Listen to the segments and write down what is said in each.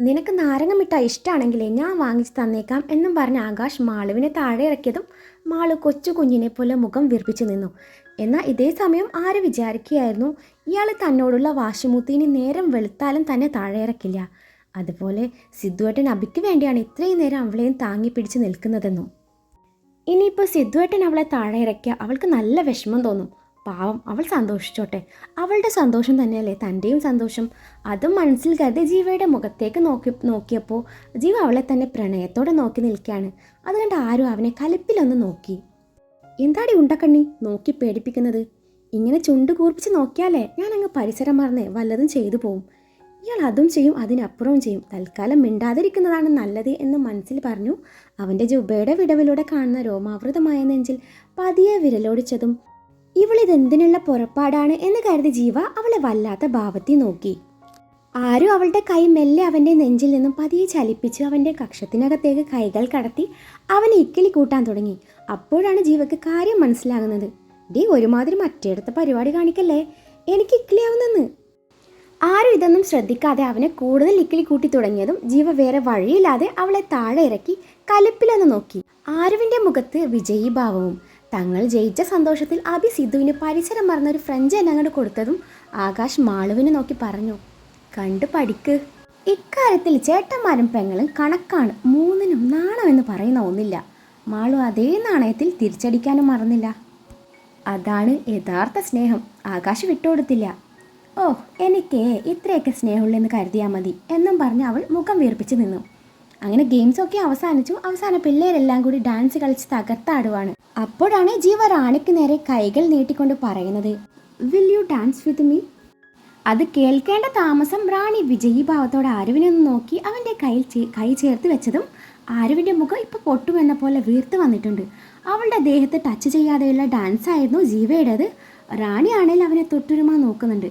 നിനക്ക് നാരങ്ങ മിഠായി ഇഷ്ടമാണെങ്കിലേ ഞാൻ വാങ്ങിച്ച് തന്നേക്കാം എന്നും പറഞ്ഞ് ആകാശ് മാളുവിനെ താഴെ ഇറക്കിയതും മാളു കൊച്ചു കുഞ്ഞിനെ പോലെ മുഖം വീർപ്പിച്ചു നിന്നു. എന്നാൽ ഇതേ സമയം ആര് വിചാരിക്കുകയായിരുന്നു? ഇയാൾ തന്നോടുള്ള വാശിമൂത്തിന് നേരം വെളുത്താലും തന്നെ താഴെ ഇറക്കില്ല. അതുപോലെ സിദ്ധുവേട്ടൻ അബിക്ക് വേണ്ടിയാണ് ഇത്രയും നേരം അവളെയും താങ്ങി പിടിച്ച് നിൽക്കുന്നതെന്നും. ഇനിയിപ്പോൾ സിദ്ധുവേട്ടൻ അവളെ താഴെ ഇറക്കിയ അവൾക്ക് നല്ല വിഷമം തോന്നും. പാവം അവൾ സന്തോഷിച്ചോട്ടെ. അവളുടെ സന്തോഷം തന്നെയല്ലേ തന്റെയും സന്തോഷം. അതും മനസ്സിൽ കരുതി ജീവയുടെ മുഖത്തേക്ക് നോക്കി നോക്കിയപ്പോൾ ജീവ അവളെ തന്നെ പ്രണയത്തോടെ നോക്കി നിൽക്കുകയാണ്. അതുകൊണ്ട് ആരും അവനെ കലിപ്പിലൊന്ന് നോക്കി. എന്താടി ഉണ്ടക്കണ്ണി നോക്കി പേടിപ്പിക്കുന്നത്? ഇങ്ങനെ ചുണ്ട് കൂർപ്പിച്ച് നോക്കിയാലേ ഞാൻ അങ്ങ് പരിസരം മറന്ന് വല്ലതും ചെയ്തു പോവും. ഇയാൾ അതും ചെയ്യും അതിനപ്പുറവും ചെയ്യും. തൽക്കാലം മിണ്ടാതിരിക്കുന്നതാണ് നല്ലത് എന്ന് മനസ്സിൽ പറഞ്ഞു. അവന്റെ ജുബയുടെ വിടവിലൂടെ കാണുന്ന രോമാവൃതമായ നെഞ്ചിൽ പതിയെ വിരലോടിച്ചതും ഇവളിതെന്തിനുള്ള പുറപ്പാടാണ് എന്ന് കരുതി ജീവ അവളെ വല്ലാത്ത ഭാവത്തിൽ നോക്കി. ആരും അവളുടെ കൈ മെല്ലെ അവന്റെ നെഞ്ചിൽ നിന്നും പതിയെ ചലിപ്പിച്ച് അവന്റെ കക്ഷത്തിനകത്തേക്ക് കൈകൾ കടത്തി അവനെ ഇക്കിളി കൂട്ടാൻ തുടങ്ങി. അപ്പോഴാണ് ജീവക്ക് കാര്യം മനസ്സിലാകുന്നത്. ഡീ ഒരുമാതിരി മറ്റേടത്തെ പരിപാടി കാണിക്കല്ലേ? എനിക്ക് ഇക്കിളിയാവുന്നെന്ന്. ആരും ഇതൊന്നും ശ്രദ്ധിക്കാതെ അവനെ കൂടുതൽ ഇക്കിളി കൂട്ടി തുടങ്ങിയതും ജീവ വേറെ വഴിയില്ലാതെ അവളെ താഴെ ഇറക്കി കലിപ്പിലൊന്ന് നോക്കി. ആരുവിന്റെ മുഖത്ത് വിജയീഭാവവും തങ്ങൾ ജയിച്ച സന്തോഷത്തിൽ അബി സിദ്ധുവിന് പരിസരം മറന്ന ഒരു ഫ്രഞ്ച് എന്നങ്ങോട്ട് കൊടുത്തതും ആകാശ് മാളുവിനെ നോക്കി പറഞ്ഞു കണ്ടു പഠിക്ക്. ഇക്കാര്യത്തിൽ ചേട്ടന്മാരും പെങ്ങളും കണക്കാണ്. മൂന്നിനും നാണമെന്ന് പറയുന്ന ഒന്നില്ല. മാളു അതേ നാണയത്തിൽ തിരിച്ചടിക്കാനും മറന്നില്ല. അതാണ് യഥാർത്ഥ സ്നേഹം. ആകാശ് വിട്ടുകൊടുത്തില്ല. ഓ എനിക്കേ ഇത്രയൊക്കെ സ്നേഹമുള്ളെന്ന് കരുതിയാൽ മതി എന്നും പറഞ്ഞ് അവൾ മുഖം വീർപ്പിച്ച് നിന്നു. അങ്ങനെ ഗെയിംസ് ഒക്കെ അവസാനിച്ചു. അവസാന പിള്ളേരെല്ലാം കൂടി ഡാൻസ് കളിച്ച് തകർത്താടുവാണ്. അപ്പോഴാണ് ജീവ റാണിക്ക് നേരെ കൈകൾ നീട്ടിക്കൊണ്ട് പറയുന്നത് will you dance with me അത് കേൾക്കേണ്ട താമസം റാണി വിജയീഭാവത്തോടെ ആരുവിനെ ഒന്ന് നോക്കി അവന്റെ കയ്യിൽ കൈ ചേർത്ത് വെച്ചതും ആരുവിന്റെ മുഖം ഇപ്പോൾ പൊട്ടുമെന്ന പോലെ വീർത്ത് വന്നിട്ടുണ്ട്. അവളുടെ ദേഹത്ത് ടച്ച് ചെയ്യാതെയുള്ള ഡാൻസ് ആയിരുന്നു ജീവയുടേത്. റാണിയാണെങ്കിൽ അവനെ തൊട്ടുരുമാ നോക്കുന്നുണ്ട്.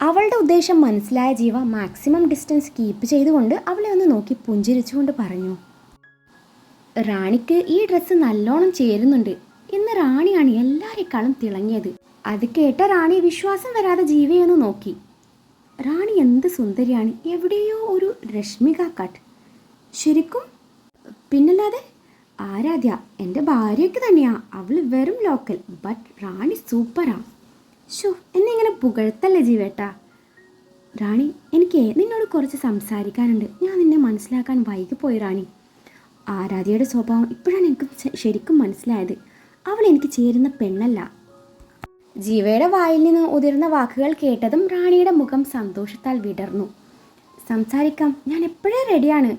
അവളുടെ ഉദ്ദേശം മനസ്സിലായ ജീവ മാക്സിമം ഡിസ്റ്റൻസ് കീപ്പ് ചെയ്തുകൊണ്ട് അവളെ ഒന്ന് നോക്കി പുഞ്ചിരിച്ചുകൊണ്ട് പറഞ്ഞു റാണിക്ക് ഈ ഡ്രസ്സ് നല്ലോണം ചേരുന്നുണ്ട്. ഇന്ന് റാണിയാണ് എല്ലാരെക്കാളും തിളങ്ങിയത്. അത് കേട്ട റാണി വിശ്വാസം വരാതെ ജീവയൊന്ന് നോക്കി. റാണി എന്ത് സുന്ദരിയാണ്. എവിടെയോ ഒരു രശ്മിക കട്ട് ശരിക്കും? പിന്നല്ലാതെ ആരാധ്യ എന്റെ ഭാര്യയ്ക്ക് തന്നെയാ. അവൾ വെറും ലോക്കൽ ബട്ട് റാണി സൂപ്പറാ ഷോ എന്നെ ഇങ്ങനെ പുകഴ്ത്തല്ലേ ജീവേട്ടാ? റാണി എനിക്ക് നിന്നോട് കുറച്ച് സംസാരിക്കാനുണ്ട്. ഞാൻ നിന്നെ മനസ്സിലാക്കാൻ വൈകിപ്പോയി റാണി. ആരാധ്യയുടെ സ്വഭാവം ഇപ്പോഴാണ് എനിക്ക് ശരിക്കും മനസ്സിലായത്. അവൾ എനിക്ക് ചേരുന്ന പെണ്ണല്ല. ജീവയുടെ വായിൽ നിന്ന് ഉതിർന്ന വാക്കുകൾ കേട്ടതും റാണിയുടെ മുഖം സന്തോഷത്താൽ വിടർന്നു. സംസാരിക്കാം ഞാൻ എപ്പോഴേ റെഡിയാണ്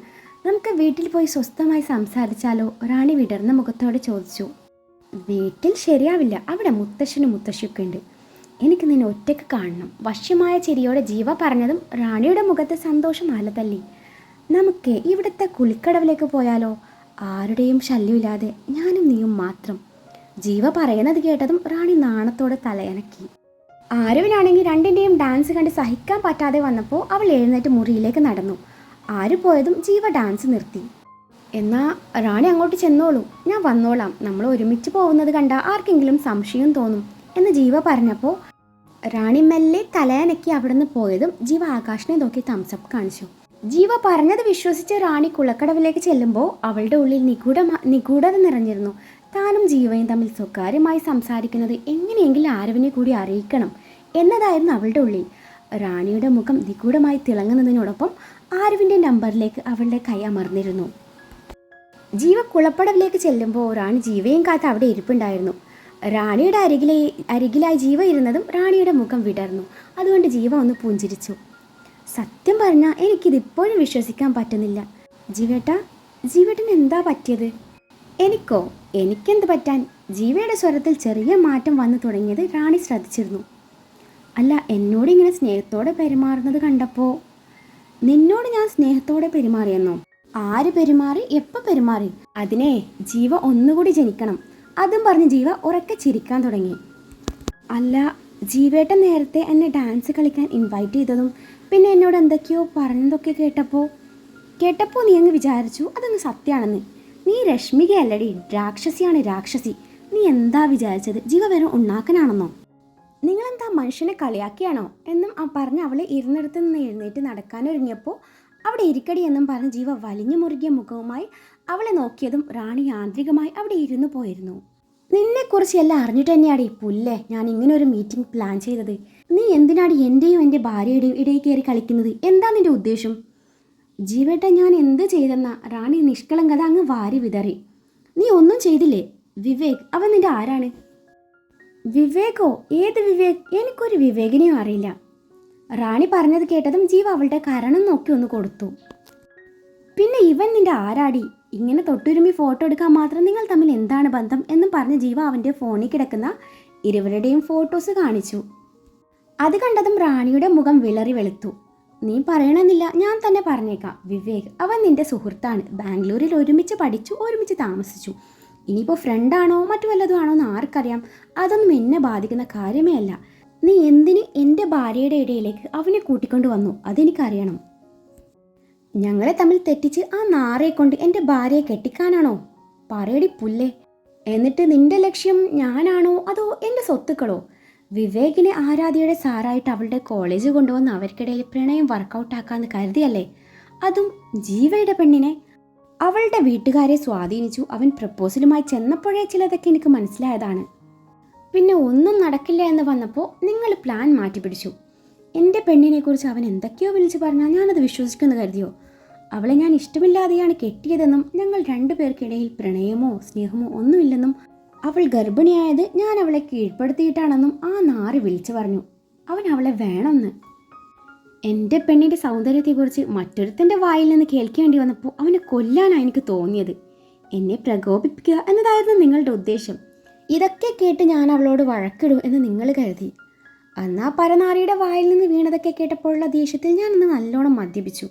നമുക്ക് വീട്ടിൽ പോയി സ്വസ്ഥമായി സംസാരിച്ചാലോ? റാണി വിടർന്ന മുഖത്തോടെ ചോദിച്ചു. വീട്ടിൽ ശരിയാവില്ല. അവിടെ മുത്തശ്ശനും മുത്തശ്ശിയൊക്കെ ഉണ്ട്. എനിക്ക് നിന്നെ ഒറ്റയ്ക്ക് കാണണം. വശ്യമായ ചിരിയോടെ ജീവ പറഞ്ഞതും റാണിയുടെ മുഖത്തെ സന്തോഷം അലതല്ലി നമുക്ക് ഇവിടുത്തെ കുളിക്കടവിലേക്ക് പോയാലോ? ആരുടെയും ശല്യമില്ലാതെ ഞാനും നീയും മാത്രം. ജീവ പറയുന്നത് കേട്ടതും റാണി നാണത്തോടെ തലയനക്കി. ആരുവിനാണെങ്കിൽ രണ്ടിന്റെയും ഡാൻസ് കണ്ട് സഹിക്കാൻ പറ്റാതെ വന്നപ്പോൾ അവൾ എഴുന്നേറ്റ് മുറിയിലേക്ക് നടന്നു. ആര് പോയതും ജീവ ഡാൻസ് നിർത്തി. എന്നാ റാണി അങ്ങോട്ട് ചെന്നോളൂ. ഞാൻ വന്നോളാം. നമ്മൾ ഒരുമിച്ച് പോകുന്നത് കണ്ട ആർക്കെങ്കിലും സംശയം തോന്നും എന്ന് ജീവ പറഞ്ഞപ്പോൾ റാണി മെല്ലെ തലയനക്കി അവിടുന്ന് പോയതും ജീവ ആകാശിനെ നോക്കി തംസപ്പ് കാണിച്ചു. ജീവ പറഞ്ഞത് വിശ്വസിച്ച് റാണി കുളക്കടവിലേക്ക് ചെല്ലുമ്പോൾ അവളുടെ ഉള്ളിൽ നിഗൂഢ നിഗൂഢത നിറഞ്ഞിരുന്നു. താനും ജീവയും തമ്മിൽ സ്വകാര്യമായി സംസാരിക്കുന്നത് എങ്ങനെയെങ്കിലും ആരവിനെ കൂടി അറിയിക്കണം എന്നതായിരുന്നു അവളുടെ ഉള്ളിൽ. റാണിയുടെ മുഖം നിഗൂഢമായി തിളങ്ങുന്നതിനോടൊപ്പം ആരവിന്റെ നമ്പറിലേക്ക് അവളുടെ കൈ അമർന്നിരുന്നു. ജീവ കുളപ്പടവിലേക്ക് ചെല്ലുമ്പോൾ റാണി ജീവയും കാത്ത് അവിടെ ഇരിപ്പുണ്ടായിരുന്നു. റാണിയുടെ അരികിലെ അരികിലായി ജീവ ഇരുന്നതും റാണിയുടെ മുഖം വിടർന്നു. അതുകൊണ്ട് ജീവ ഒന്ന് പുഞ്ചിരിച്ചു. സത്യം പറഞ്ഞാൽ എനിക്കിതിപ്പോഴും വിശ്വസിക്കാൻ പറ്റുന്നില്ല. ജീവേട്ട ജീവേട്ടന് എന്താ പറ്റിയത്? എനിക്കോ? എനിക്കെന്ത് പറ്റാൻ? ജീവയുടെ സ്വരത്തിൽ ചെറിയ മാറ്റം വന്നു തുടങ്ങിയത് റാണി ശ്രദ്ധിച്ചിരുന്നു. അല്ല എന്നോട് ഇങ്ങനെ സ്നേഹത്തോടെ പെരുമാറുന്നത് കണ്ടപ്പോൾ നിന്നോട് ഞാൻ സ്നേഹത്തോടെ പെരുമാറിയെന്നോ? ആര് പെരുമാറി? എപ്പോൾ പെരുമാറി? അതിനെ ജീവ ഒന്നുകൂടി ജനിക്കണം. അതും പറഞ്ഞ് ജീവ ഉറക്കെ ചിരിക്കാൻ തുടങ്ങി. അല്ല ജീവേട്ടൻ നേരത്തെ എന്നെ ഡാൻസ് കളിക്കാൻ ഇൻവൈറ്റ് ചെയ്തതും പിന്നെ എന്നോട് എന്തൊക്കെയോ പറഞ്ഞതൊക്കെ കേട്ടപ്പോൾ കേട്ടപ്പോൾ നീ അങ്ങ് വിചാരിച്ചു അതങ്ങ് സത്യമാണെന്ന്. നീ രശ്മികയല്ലടി രാക്ഷസിയാണ് രാക്ഷസി. നീ എന്താ വിചാരിച്ചത്? ജീവ വെറും ഉണ്ണാക്കനാണെന്നോ? നിങ്ങളെന്താ മനുഷ്യനെ കളിയാക്കിയാണോ? എന്നും ആ പറഞ്ഞ് അവളെ ഇരുന്നിടത്ത് നിന്ന് എഴുന്നേറ്റ് നടക്കാനൊരുങ്ങിയപ്പോൾ അവിടെ ഇരിക്കടി എന്നും പറഞ്ഞ് ജീവ വലിഞ്ഞു മുറുകിയ മുഖവുമായി അവളെ നോക്കിയതും റാണി യാന്ത്രികമായി അവിടെ ഇരുന്നു പോയിരുന്നു. നിന്നെക്കുറിച്ച് എല്ലാം അറിഞ്ഞിട്ട് തന്നെയാണ് തന്നെയാടി പുല്ലേ? ഞാൻ ഇങ്ങനെ ഒരു മീറ്റിംഗ് പ്ലാൻ ചെയ്തത്. നീ എന്തിനാടി എന്റെയും എന്റെ ഭാര്യയുടെയും ഇടയിൽ കയറി കളിക്കുന്നത്? എന്താ നിന്റെ ഉദ്ദേശം? ജീവേട്ട ഞാൻ എന്ത് ചെയ്തെന്ന? റാണി നിഷ്കളങ്കത അങ്ങ് വാരി വിതറി. നീ ഒന്നും ചെയ്തില്ലേ? വിവേക് അവൻ നിന്റെ ആരാണ്? വിവേകോ? ഏത് വിവേക്? എനിക്കൊരു വിവേകിനെയും അറിയില്ല. റാണി പറഞ്ഞത് കേട്ടതും ജീവ അവളുടെ കരണം നോക്കി ഒന്ന് കൊടുത്തു. പിന്നെ ഇവൻ നിന്റെ ആരാടി? ഇങ്ങനെ തൊട്ടുരുമി ഫോട്ടോ എടുക്കാൻ മാത്രം നിങ്ങൾ തമ്മിൽ എന്താണ് ബന്ധം എന്നും പറഞ്ഞ് ജീവ അവന്റെ ഫോണിൽ കിടക്കുന്ന ഇരുവരുടെയും ഫോട്ടോസ് കാണിച്ചു. അത് കണ്ടതും റാണിയുടെ മുഖം വിളറി വെളുത്തു. നീ പറയണമെന്നില്ല ഞാൻ തന്നെ പറഞ്ഞേക്കാം. വിവേക് അവൻ നിന്റെ സുഹൃത്താണ്. ബാംഗ്ലൂരിൽ ഒരുമിച്ച് പഠിച്ചു ഒരുമിച്ച് താമസിച്ചു. ഇനിയിപ്പോൾ ഫ്രണ്ടാണോ മറ്റു വല്ലതും ആണോ എന്ന് ആർക്കറിയാം. അതൊന്നും എന്നെ ബാധിക്കുന്ന കാര്യമേ അല്ല. നീ എന്തിന് എന്റെ ഭാര്യയുടെ ഇടയിലേക്ക് അവനെ കൂട്ടിക്കൊണ്ടു വന്നു? അതെനിക്കറിയണം. ഞങ്ങളെ തമ്മിൽ തെറ്റിച്ച് ആ നാറയെ കൊണ്ട് എന്റെ ഭാര്യയെ കെട്ടിക്കാനാണോ? പറയടി പുല്ലേ. എന്നിട്ട് നിന്റെ ലക്ഷ്യം ഞാനാണോ അതോ എന്റെ സ്വത്തുക്കളോ? വിവേകിനെ ആരാധ്യയുടെ സാറായിട്ട് അവളുടെ കോളേജ് കൊണ്ടുവന്ന് അവർക്കിടയിൽ പ്രണയം വർക്കൗട്ടാക്കാന്ന് കരുതിയല്ലേ? അതും ജീവയുടെ പെണ്ണിനെ. അവളുടെ വീട്ടുകാരെ സ്വാധീനിച്ചു. അവൻ പ്രപ്പോസലുമായി ചെന്നപ്പോഴേ ചിലതൊക്കെ എനിക്ക് മനസ്സിലായതാണ്. പിന്നെ ഒന്നും നടക്കില്ല എന്ന് വന്നപ്പോൾ നിങ്ങൾ പ്ലാൻ മാറ്റിപ്പിടിച്ചു. എന്റെ പെണ്ണിനെക്കുറിച്ച് അവൻ എന്തൊക്കെയോ വിളിച്ച് പറഞ്ഞാൽ ഞാനത് വിശ്വസിക്കുമെന്ന് കരുതിയോ? അവളെ ഞാൻ ഇഷ്ടമില്ലാതെയാണ് കെട്ടിയതെന്നും ഞങ്ങൾ രണ്ടുപേർക്കിടയിൽ പ്രണയമോ സ്നേഹമോ ഒന്നുമില്ലെന്നും അവൾ ഗർഭിണിയായത് ഞാൻ അവളെ കീഴ്പ്പെടുത്തിയിട്ടാണെന്നും ആ നാറി വിളിച്ചു പറഞ്ഞു. അവൻ അവളെ വേണമെന്ന്. എന്റെ പെണ്ണിന്റെ സൗന്ദര്യത്തെക്കുറിച്ച് മറ്റൊരുത്തന്റെ വായിൽ നിന്ന് കേൾക്കേണ്ടി വന്നപ്പോൾ അവനെ കൊല്ലാനാണ് എനിക്ക് തോന്നിയത്. എന്നെ പ്രകോപിപ്പിക്കുക എന്നതായിരുന്നു നിങ്ങളുടെ ഉദ്ദേശം. ഇതൊക്കെ കേട്ട് ഞാൻ അവളോട് വഴക്കിടും എന്ന് നിങ്ങൾ കരുതി. അന്നാ പരനാരിയുടെ വായിൽ നിന്ന് വീണതൊക്കെ കേട്ടപ്പോഴുള്ള ദേഷ്യത്തിൽ ഞാൻ അന്ന് നല്ലോണം മദ്യപിച്ചു.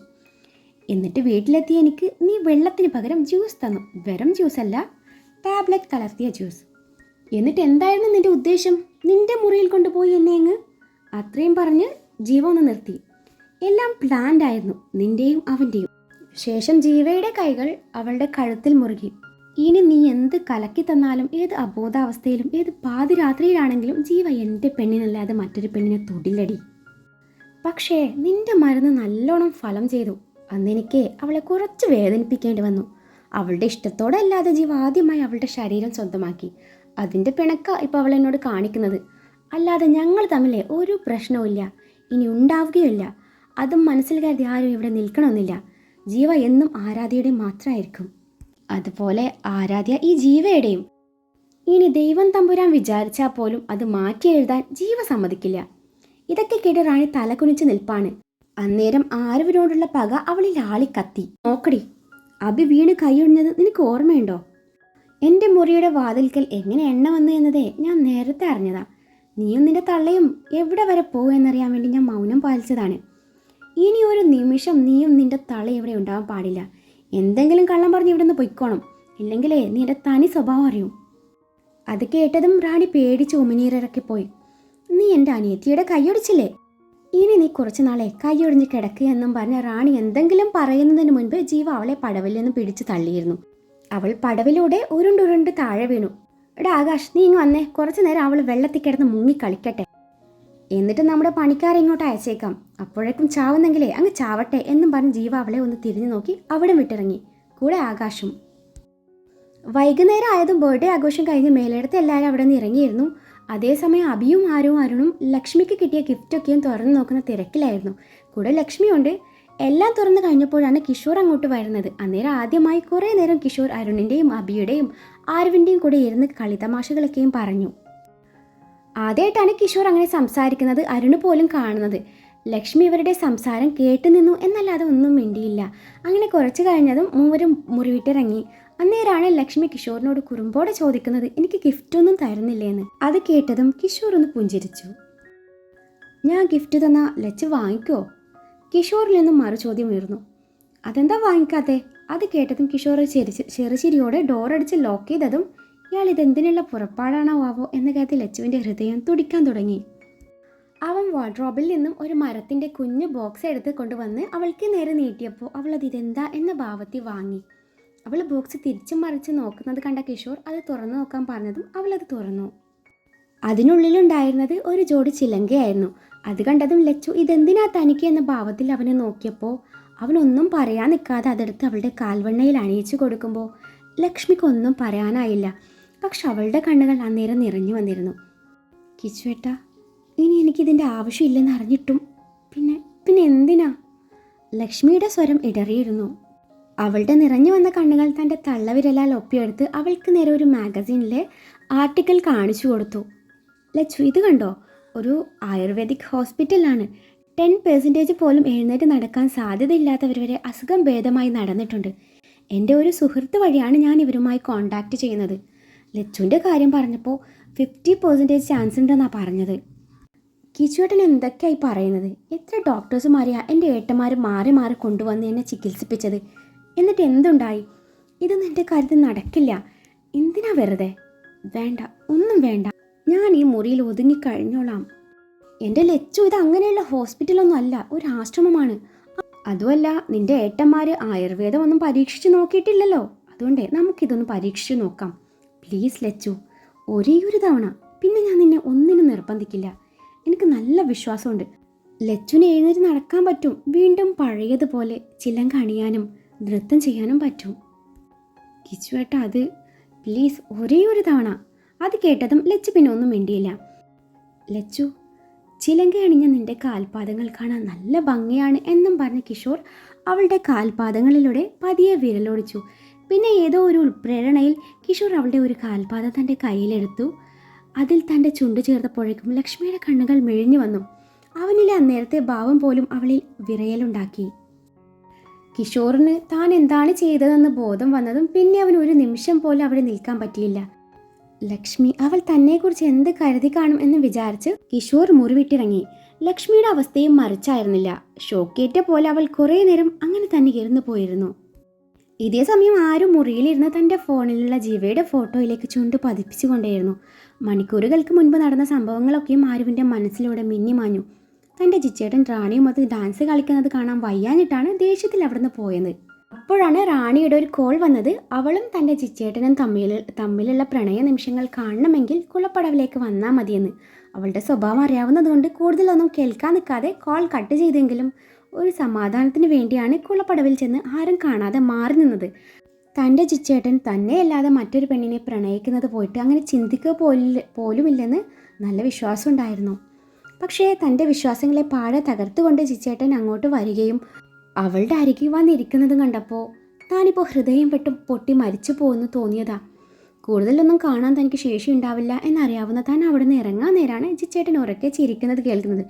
എന്നിട്ട് വീട്ടിലെത്തിയ എനിക്ക് നീ വെള്ളത്തിന് പകരം ജ്യൂസ് തന്നു. വെറും അല്ല ടാബ്ലറ്റ് കലർത്തിയ ജ്യൂസ് എന്നിട്ട് എന്തായിരുന്നു നിന്റെ ഉദ്ദേശം? നിന്റെ മുറിയിൽ കൊണ്ടുപോയി എന്നെ അങ്ങ്? അത്രയും പറഞ്ഞ് ജീവ ഒന്ന് നിർത്തി. എല്ലാം പ്ലാൻഡ് ആയിരുന്നു നിന്റെയും അവന്റെയും ശേഷം ജീവയുടെ കൈകൾ അവളുടെ കഴുത്തിൽ മുറുകി. ഇനി നീ എന്ത് കലക്കി തന്നാലും ഏത് അബോധാവസ്ഥയിലും ഏത് പാതിരാത്രിയിലാണെങ്കിലും ജീവ എന്റെ പെണ്ണിനല്ലാതെ മറ്റൊരു പെണ്ണിനെ തൊടില്ലടി. പക്ഷേ നിന്റെ മരുന്ന് നല്ലോണം ഫലം ചെയ്തു. അന്നെനിക്ക് അവളെ കുറച്ച് വേദനിപ്പിക്കേണ്ടി വന്നു. അവളുടെ ഇഷ്ടത്തോടെ അല്ലാതെ ജീവ ആദ്യമായി അവളുടെ ശരീരം സ്വന്തമാക്കി. അതിന്റെ പിണക്ക ഇപ്പോൾ അവൾ എന്നോട് കാണിക്കുന്നത്. അല്ലാതെ ഞങ്ങൾ തമ്മിലെ ഒരു പ്രശ്നവുമില്ല. ഇനി ഉണ്ടാവുകയില്ല അതും മനസ്സിൽ കരുതി ആരും ഇവിടെ നിൽക്കണമെന്നില്ല. ജീവ എന്നും ആരാധ്യയുടെ മാത്രമായിരിക്കും. അതുപോലെ ആരാധ്യ ഈ ജീവയുടെയും. ഇനി ദൈവം തമ്പുരാൻ വിചാരിച്ചാൽ പോലും അത് മാറ്റി എഴുതാൻ ജീവ സമ്മതിക്കില്ല. ഇതൊക്കെ കേട്ട് റാണി തലകുനിച്ച് നിൽപ്പാണ്. അന്നേരം ആരവരോടുള്ള പക അവളിൽ ആളിക്കത്തി. നോക്കടി അഭി വീണ് കൈയൊഴിഞ്ഞത് നിനക്ക് ഓർമ്മയുണ്ടോ? എന്റെ മുറിയുടെ വാതിൽക്കൽ എങ്ങനെ എണ്ണ വന്നു എന്നതേ ഞാൻ നേരത്തെ അറിഞ്ഞതാ. നീയും നിന്റെ തള്ളയും എവിടെ വരെ പോകും എന്നറിയാൻ വേണ്ടി ഞാൻ മൗനം പാലിച്ചതാണ്. ഇനി ഒരു നിമിഷം നീയും നിന്റെ തള്ള ഇവിടെ ഉണ്ടാവാൻ പാടില്ല. എന്തെങ്കിലും കള്ളം പറഞ്ഞ് ഇവിടെ നിന്ന് പൊയ്ക്കോണം. ഇല്ലെങ്കിലേ നിന്റെ തനി സ്വഭാവം അറിയും. അത് കേട്ടതും റാണി പേടിച്ച് ഉമിനീരിറക്കി പോയി നീ എന്റെ അനിയത്തിയുടെ കൈയൊടിച്ചില്ലേ ഇനി നീ കുറച്ച് നാളെ കൈയൊടിഞ്ഞ് കിടക്കുക എന്നും പറഞ്ഞ റാണി എന്തെങ്കിലും പറയുന്നതിന് മുൻപ് ജീവ അവളെ പടവിൽ നിന്ന് പിടിച്ചു തള്ളിയിരുന്നു. അവൾ പടവിലൂടെ ഉരുണ്ടുരുണ്ട് താഴെ വീണു. എടാ ആകാശ് നീ ഇങ്ങ് വന്നേ. കുറച്ചു നേരം അവൾ വെള്ളത്തിൽ കിടന്ന് മുങ്ങി കളിക്കട്ടെ എന്നിട്ട് നമ്മുടെ പണിക്കാരെ ഇങ്ങോട്ട് അയച്ചേക്കാം. അപ്പോഴേക്കും ചാവുന്നെങ്കിലേ അങ്ങ് ചാവട്ടെ എന്നും പറഞ്ഞ് ജീവ അവളെ ഒന്ന് തിരിഞ്ഞു നോക്കി അവിടെ വിട്ടിറങ്ങി. കൂടെ ആകാശും. വൈകുന്നേരം ആയതും ബർത്ത്ഡേ ആഘോഷം കഴിഞ്ഞ് മേലെടുത്ത് എല്ലാവരും അവിടെ നിന്ന് ഇറങ്ങിയിരുന്നു. അതേസമയം അബിയും ആരും അരുണും ലക്ഷ്മിക്ക് കിട്ടിയ ഗിഫ്റ്റൊക്കെയും തുറന്നു നോക്കുന്ന തിരക്കിലായിരുന്നു. കൂടെ ലക്ഷ്മിയുണ്ട്. എല്ലാം തുറന്നു കഴിഞ്ഞപ്പോഴാണ് കിഷോർ അങ്ങോട്ട് വരുന്നത്. അന്നേരം ആദ്യമായി കുറേ നേരം കിഷോർ അരുണിന്റെയും അബിയുടെയും ആരുവിന്റെയും കൂടെ ഇരുന്ന് കളിതമാശകളൊക്കെയും പറഞ്ഞു. ആദ്യമായിട്ടാണ് കിഷോർ അങ്ങനെ സംസാരിക്കുന്നത് അരുണ് പോലും കാണുന്നത്. ലക്ഷ്മി ഇവരുടെ സംസാരം കേട്ടു നിന്നു എന്നല്ലാതെ ഒന്നും മിണ്ടിയില്ല. അങ്ങനെ കുറച്ച് കഴിഞ്ഞതും മൂവരും മുറിവിട്ടിറങ്ങി. അന്നേരാണ് ലക്ഷ്മി കിഷോറിനോട് കുറുമ്പോടെ ചോദിക്കുന്നത് എനിക്ക് ഗിഫ്റ്റ് ഗിഫ്റ്റൊന്നും തരുന്നില്ലേന്ന്? അത് കേട്ടതും കിഷോർ ഒന്ന് പുഞ്ചിരിച്ചു. ഞാൻ ഗിഫ്റ്റ് തന്ന ലച്ച് വാങ്ങിക്കോ? കിഷോറിൽ നിന്നും മറു ചോദ്യം ഉയർന്നു. അതെന്താ വാങ്ങിക്കാത്തെ? അത് കേട്ടതും കിഷോർ ചെറിച്ച് ചെറുചിരിയോടെ ഡോറടിച്ച് ലോക്ക് ചെയ്തതും ഇയാൾ ഇതെന്തിനുള്ള പുറപ്പാടാണോ ആവോ? എന്ന കാര്യത്തിൽ ലച്ചുവിന്റെ ഹൃദയം തുടിക്കാൻ തുടങ്ങി. അവൻ വാർഡ്രോബിൽ നിന്നും ഒരു മരത്തിന്റെ കുഞ്ഞ് ബോക്സ് എടുത്ത് കൊണ്ടുവന്ന് അവൾക്ക് നേരെ നീട്ടിയപ്പോൾ അവൾ അതിതെന്താ എന്ന ഭാവത്തിൽ വാങ്ങി. അവൾ ബോക്സ് തിരിച്ചും മറിച്ച് നോക്കുന്നത് കണ്ട കിഷോർ അത് തുറന്നു നോക്കാൻ പറഞ്ഞതും അവൾ അത് തുറന്നു. അതിനുള്ളിലുണ്ടായിരുന്നത് ഒരു ജോഡി ചിലങ്കയായിരുന്നു. അത് കണ്ടതും ലച്ചു ഇതെന്തിനാ തനിക്ക്? എന്ന ഭാവത്തിൽ അവനെ നോക്കിയപ്പോൾ അവനൊന്നും പറയാൻ നിൽക്കാതെ അതെടുത്ത് അവളുടെ കാൽവണ്ണയിൽ അണിയിച്ചു കൊടുക്കുമ്പോൾ ലക്ഷ്മിക്കൊന്നും പറയാനായില്ല. പക്ഷെ അവളുടെ കണ്ണുകൾ അന്നേരം നിറഞ്ഞു വന്നിരുന്നു. കിച്ചുവേട്ട ഇനി എനിക്കിതിന്റെ ആവശ്യമില്ലെന്ന് അറിഞ്ഞിട്ടും പിന്നെ പിന്നെ എന്തിനാ? ലക്ഷ്മിയുടെ സ്വരം ഇടറിയിരുന്നു. അവളുടെ നിറഞ്ഞു വന്ന കണ്ണുകൾ തന്റെ തള്ളവിരലാൽ ഒപ്പിയെടുത്ത് അവൾക്ക് നേരെ ഒരു മാഗസീനിലെ ആർട്ടിക്കിൾ കാണിച്ചു കൊടുത്തു. ലച്ചു ഇത് കണ്ടോ? ഒരു ആയുർവേദിക് ഹോസ്പിറ്റലാണ്. ടെൻ പെർസെന്റേജ് പോലും എഴുന്നേറ്റ് നടക്കാൻ സാധ്യതയില്ലാത്തവർ വരെ അസുഖം ഭേദമായി നടന്നിട്ടുണ്ട്. എന്റെ ഒരു സുഹൃത്ത് വഴിയാണ് ഞാൻ ഇവരുമായി കോണ്ടാക്ട് ചെയ്യുന്നത്. ലച്ചുവിന്റെ കാര്യം പറഞ്ഞപ്പോൾ ഫിഫ്റ്റി പെർസെന്റേജ് ചാൻസ് ഉണ്ടെന്നാണ് പറഞ്ഞത്. കിച്ചുവേട്ടൻ എന്തൊക്കെയായി പറയുന്നത്? എത്ര ഡോക്ടേഴ്സുമാരെയാണ് എന്റെ ഏട്ടന്മാർ മാറി മാറി കൊണ്ടുവന്ന് എന്നെ ചികിത്സിപ്പിച്ചത്? എന്നിട്ട് എന്തുണ്ടായി? ഇതൊന്നും എന്റെ കാര്യത്തിൽ നടക്കില്ല. എന്തിനാ വെറുതെ? വേണ്ട ഒന്നും വേണ്ട. ഞാൻ ഈ മുറിയിൽ ഒതുങ്ങിക്കഴിഞ്ഞോളാം എന്റെ ലച്ചു ഇത് അങ്ങനെയുള്ള ഹോസ്പിറ്റലൊന്നും അല്ല ഒരു ആശ്രമമാണ്. അതുമല്ല നിന്റെ ഏട്ടന്മാർ ആയുർവേദം ഒന്നും പരീക്ഷിച്ച് നോക്കിയിട്ടില്ലല്ലോ. അതുകൊണ്ട് നമുക്കിതൊന്ന് പരീക്ഷിച്ച് നോക്കാം. പ്ലീസ് ലച്ചു ഒരേ ഒരു തവണ. പിന്നെ ഞാൻ നിന്നെ ഒന്നിനും നിർബന്ധിക്കില്ല. എനിക്ക് നല്ല വിശ്വാസമുണ്ട്. ലച്ചുവിന് എഴുന്നേറ്റ് നടക്കാൻ പറ്റും. വീണ്ടും പഴയതുപോലെ ചിലം അണിയാനും. നൃത്തം ചെയ്യാനും പറ്റും. കിച്ചുവേട്ട അത് പ്ലീസ് ഒരേ ഒരു തവണ. അത് കേട്ടതും ലച്ചു പിന്നെ ഒന്നും മിണ്ടിയില്ല. ലച്ചു ചിലങ്ക അണിഞ്ഞ നിന്റെ കാൽപാദങ്ങൾ കാണാൻ നല്ല ഭംഗിയാണ് എന്നും പറഞ്ഞ കിഷോർ അവളുടെ കാൽപാദങ്ങളിലൂടെ പതിയെ വിരലോടിച്ചു. പിന്നെ ഏതോ ഒരു ഉൾപ്രേരണയിൽ കിഷോർ അവളുടെ ഒരു കാൽപാദം തന്റെ കയ്യിലെടുത്തു. അതിൽ തന്റെ ചുണ്ടു ചേർത്തപ്പോഴേക്കും ലക്ഷ്മിയുടെ കണ്ണുകൾ മെഴിഞ്ഞു വന്നു. അവനിലെ അന്നേരത്തെ ഭാവം പോലും അവളിൽ വിറയലുണ്ടാക്കി. കിഷോറിന് താൻ എന്താണ് ചെയ്തതെന്ന് ബോധം വന്നതും പിന്നെ അവൻ ഒരു നിമിഷം പോലും അവിടെ നിൽക്കാൻ പറ്റിയില്ല. ലക്ഷ്മി അവൾ തന്നെക്കുറിച്ച് എന്ത് കരുതി കാണും എന്ന് വിചാരിച്ച് കിഷോർ മുറിവിട്ടിറങ്ങി. ലക്ഷ്മിയുടെ അവസ്ഥയും മറിച്ചായിരുന്നില്ല. ഷോക്കേറ്റ പോലെ അവൾ കുറേ നേരം അങ്ങനെ തന്നെ ഇരുന്നു പോയിരുന്നു. ഇതേ സമയം ആരും മുറിയിലിരുന്ന് തന്റെ ഫോണിലുള്ള ജീവയുടെ ഫോട്ടോയിലേക്ക് ചുണ്ട് പതിപ്പിച്ചുകൊണ്ടേയിരുന്നു. മണിക്കൂറുകൾക്ക് മുൻപ് നടന്ന സംഭവങ്ങളൊക്കെയും ആരുവിന്റെ മനസ്സിലൂടെ മിന്നിമാഞ്ഞു. തന്റെ ജിച്ചേട്ടൻ റാണിയും അത് ഡാൻസ് കളിക്കുന്നത് കാണാൻ വയ്യാഞ്ഞിട്ടാണ് ദേഷ്യത്തിൽ അവിടുന്ന് പോയത്. അപ്പോഴാണ് റാണിയുടെ ഒരു കോൾ വന്നത്. അവളും തന്റെ ജിച്ചേട്ടനും തമ്മിൽ തമ്മിലുള്ള പ്രണയ നിമിഷങ്ങൾ കാണണമെങ്കിൽ കുളപ്പടവിലേക്ക് വന്നാൽ മതിയെന്ന്. അവളുടെ സ്വഭാവം അറിയാവുന്നതുകൊണ്ട് കൂടുതലൊന്നും കേൾക്കാൻ നിൽക്കാതെ കോൾ കട്ട് ചെയ്തെങ്കിലും ഒരു സമാധാനത്തിന് വേണ്ടിയാണ് കുളപ്പടവിൽ ചെന്ന് ആരും കാണാതെ മാറി നിന്നത്. തന്റെ ജിച്ചേട്ടൻ തന്നെ അല്ലാതെ മറ്റൊരു പെണ്ണിനെ പ്രണയിക്കുന്നത് പോയിട്ട് അങ്ങനെ ചിന്തിക്കുക പോലില്ല പോലുമില്ലെന്ന് നല്ല വിശ്വാസം ഉണ്ടായിരുന്നു. പക്ഷേ തന്റെ വിശ്വാസങ്ങളെ പാടെ തകർത്തുകൊണ്ട് ജിച്ചേട്ടൻ അങ്ങോട്ട് വരികയും അവളുടെ അരികിൽ വന്നിരിക്കുന്നതും കണ്ടപ്പോൾ താനിപ്പോൾ ഹൃദയം പെട്ട് പൊട്ടി മരിച്ചു പോകുന്നു തോന്നിയതാ. കൂടുതലൊന്നും കാണാൻ തനിക്ക് ശേഷി ഉണ്ടാവില്ല എന്നറിയാവുന്ന താൻ അവിടെ നിന്ന് ഇറങ്ങാൻ നേരാണ് ജിച്ചേട്ടൻ ഉറക്കെ ചിരിക്കുന്നത് കേൾക്കുന്നത്.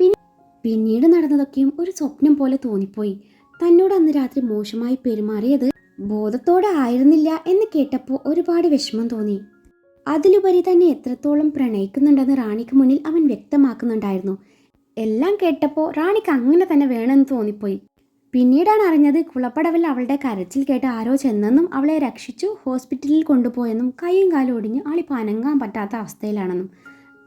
പിന്നെ പിന്നീട് നടന്നതൊക്കെയും ഒരു സ്വപ്നം പോലെ തോന്നിപ്പോയി. തന്നോട് അന്ന് രാത്രി മോശമായി പെരുമാറിയത് ബോധത്തോടെ ആയിരുന്നില്ല എന്ന് കേട്ടപ്പോൾ ഒരുപാട് വിഷമം തോന്നി. അതിലുപരി തന്നെ എത്രത്തോളം പ്രണയിക്കുന്നുണ്ടെന്ന് റാണിക്ക് മുന്നിൽ അവൻ വ്യക്തമാക്കുന്നുണ്ടായിരുന്നു. എല്ലാം കേട്ടപ്പോൾ റാണിക്ക് അങ്ങനെ തന്നെ വേണമെന്ന് തോന്നിപ്പോയി. പിന്നീടാണ് അറിഞ്ഞത് കുളപ്പടവിൽ അവളുടെ കരച്ചിൽ കേട്ട് ആരോ ചെന്നെന്നും അവളെ രക്ഷിച്ചു ഹോസ്പിറ്റലിൽ കൊണ്ടുപോയെന്നും കൈയും കാലും ഒടിഞ്ഞ് ആളി പനങ്ങാൻ പറ്റാത്ത അവസ്ഥയിലാണെന്നും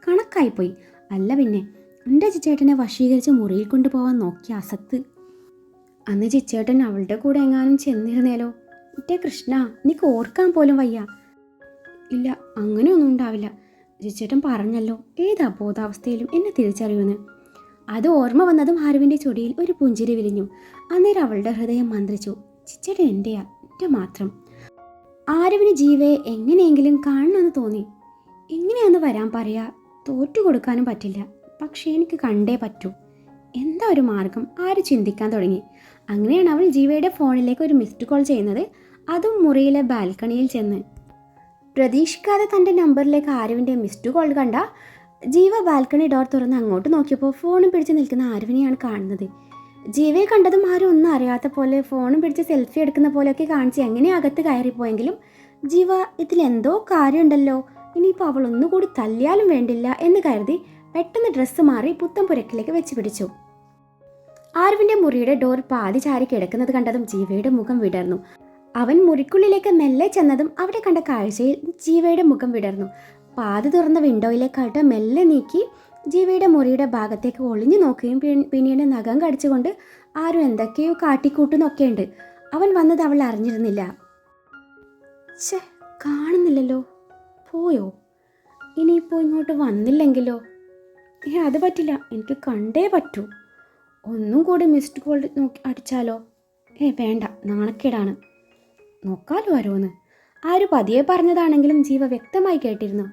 കണക്കായിപ്പോയി. അല്ല പിന്നെ എന്റെ ചിച്ചേട്ടനെ വശീകരിച്ച് മുറിയിൽ കൊണ്ടുപോകാൻ നോക്കി അസത്ത്. അന്ന് ചിച്ചേട്ടൻ അവളുടെ കൂടെ എങ്ങാനും ചെന്നിരുന്നേലോ? ഇറ്റേ കൃഷ്ണ നിനക്ക് ഓർക്കാൻ പോലും വയ്യ. ഇല്ല അങ്ങനെയൊന്നും ഉണ്ടാവില്ല. ചിച്ചേട്ടൻ പറഞ്ഞല്ലോ ഏത് അബോധാവസ്ഥയിലും എന്നെ തിരിച്ചറിയുമെന്ന്. അത് ഓർമ്മ വന്നതും ഹാരുവിന്റെ ചൊടിയിൽ ഒരു പുഞ്ചിരി വിരിഞ്ഞു. അന്നേരം അവളുടെ ഹൃദയം മന്ത്രിച്ചു ചിച്ചേട്ടൻ എന്റെയാ എന്റെ മാത്രം. ആരുവിന് ജീവയെ എങ്ങനെയെങ്കിലും കാണണമെന്ന് തോന്നി. എങ്ങനെയാന്ന് വരാൻ പറയാ തോറ്റു കൊടുക്കാനും പറ്റില്ല. പക്ഷേ എനിക്ക് കണ്ടേ പറ്റൂ. എന്താ ഒരു മാർഗം? ആര് ചിന്തിക്കാൻ തുടങ്ങി? അങ്ങനെയാണ് അവൾ ജീവയുടെ ഫോണിലേക്ക് ഒരു മിസ്ഡ് കോൾ ചെയ്യുന്നത്. അതും മുറിയിലെ ബാൽക്കണിയിൽ ചെന്ന് പ്രതീക്ഷിക്കാതെ തന്റെ നമ്പറിലേക്ക് ആരുവിന്റെ മിസ്ഡ് കോൾ കണ്ട ജീവ ബാൽക്കണി ഡോർ തുറന്ന് അങ്ങോട്ട് നോക്കിയപ്പോൾ ഫോണും പിടിച്ച് നിൽക്കുന്ന ആരുവിനെയാണ് കാണുന്നത്. ജീവയെ കണ്ടതും ആരും ഒന്നും അറിയാത്ത പോലെ ഫോണും പിടിച്ച് സെൽഫി എടുക്കുന്ന പോലെയൊക്കെ കാണിച്ച് എങ്ങനെ അകത്ത് കയറിപ്പോയെങ്കിലും ജീവ ഇതിലെന്തോ കാര്യമുണ്ടല്ലോ. ഇനിയിപ്പോൾ അവൾ ഒന്നുകൂടി തല്ലിയാലും വേണ്ടില്ല എന്ന് കരുതി പെട്ടെന്ന് ഡ്രസ്സ് മാറി പുത്തൻ പുരക്കിലേക്ക് വെച്ച് പിടിച്ചു. ആർവിന്റെ മുറിയുടെ ഡോർ പാതി ചാരി കിടക്കുന്നത് കണ്ടതും ജീവയുടെ മുഖം വിടർന്നു. അവൻ മുറിക്കുള്ളിലേക്ക് മെല്ലെ ചെന്നതും അവിടെ കണ്ട കാഴ്ചയിൽ ജീവയുടെ മുഖം വിടർന്നു. പാതി തുറന്ന വിൻഡോയിലേക്കായിട്ട് മെല്ലെ നീക്കി ജീവയുടെ മുറിയുടെ ഭാഗത്തേക്ക് ഒളിഞ്ഞു നോക്കുകയും പിന്നീട് നഖം കടിച്ചുകൊണ്ട് ആരും എന്തൊക്കെയോ കാട്ടിക്കൂട്ടുന്നൊക്കെയുണ്ട്. അവൻ വന്നത് അവൾ അറിഞ്ഞിരുന്നില്ല. ഛേ കാണുന്നില്ലല്ലോ. പോയോ? ഇനിയിപ്പോൾ ഇങ്ങോട്ട് വന്നില്ലെങ്കിലോ? ഏ അത് പറ്റില്ല. എനിക്ക് കണ്ടേ പറ്റൂ. ഒന്നും കൂടി മിസ്ഡ് കോൾ നോക്കി അടിച്ചാലോ? ഏ വേണ്ട. നാണക്കേടാണ്. നോക്കാലോ ആരോന്ന് ആര് പതിയെ പറഞ്ഞതാണെങ്കിലും ജീവ വ്യക്തമായി കേട്ടിരുന്നു.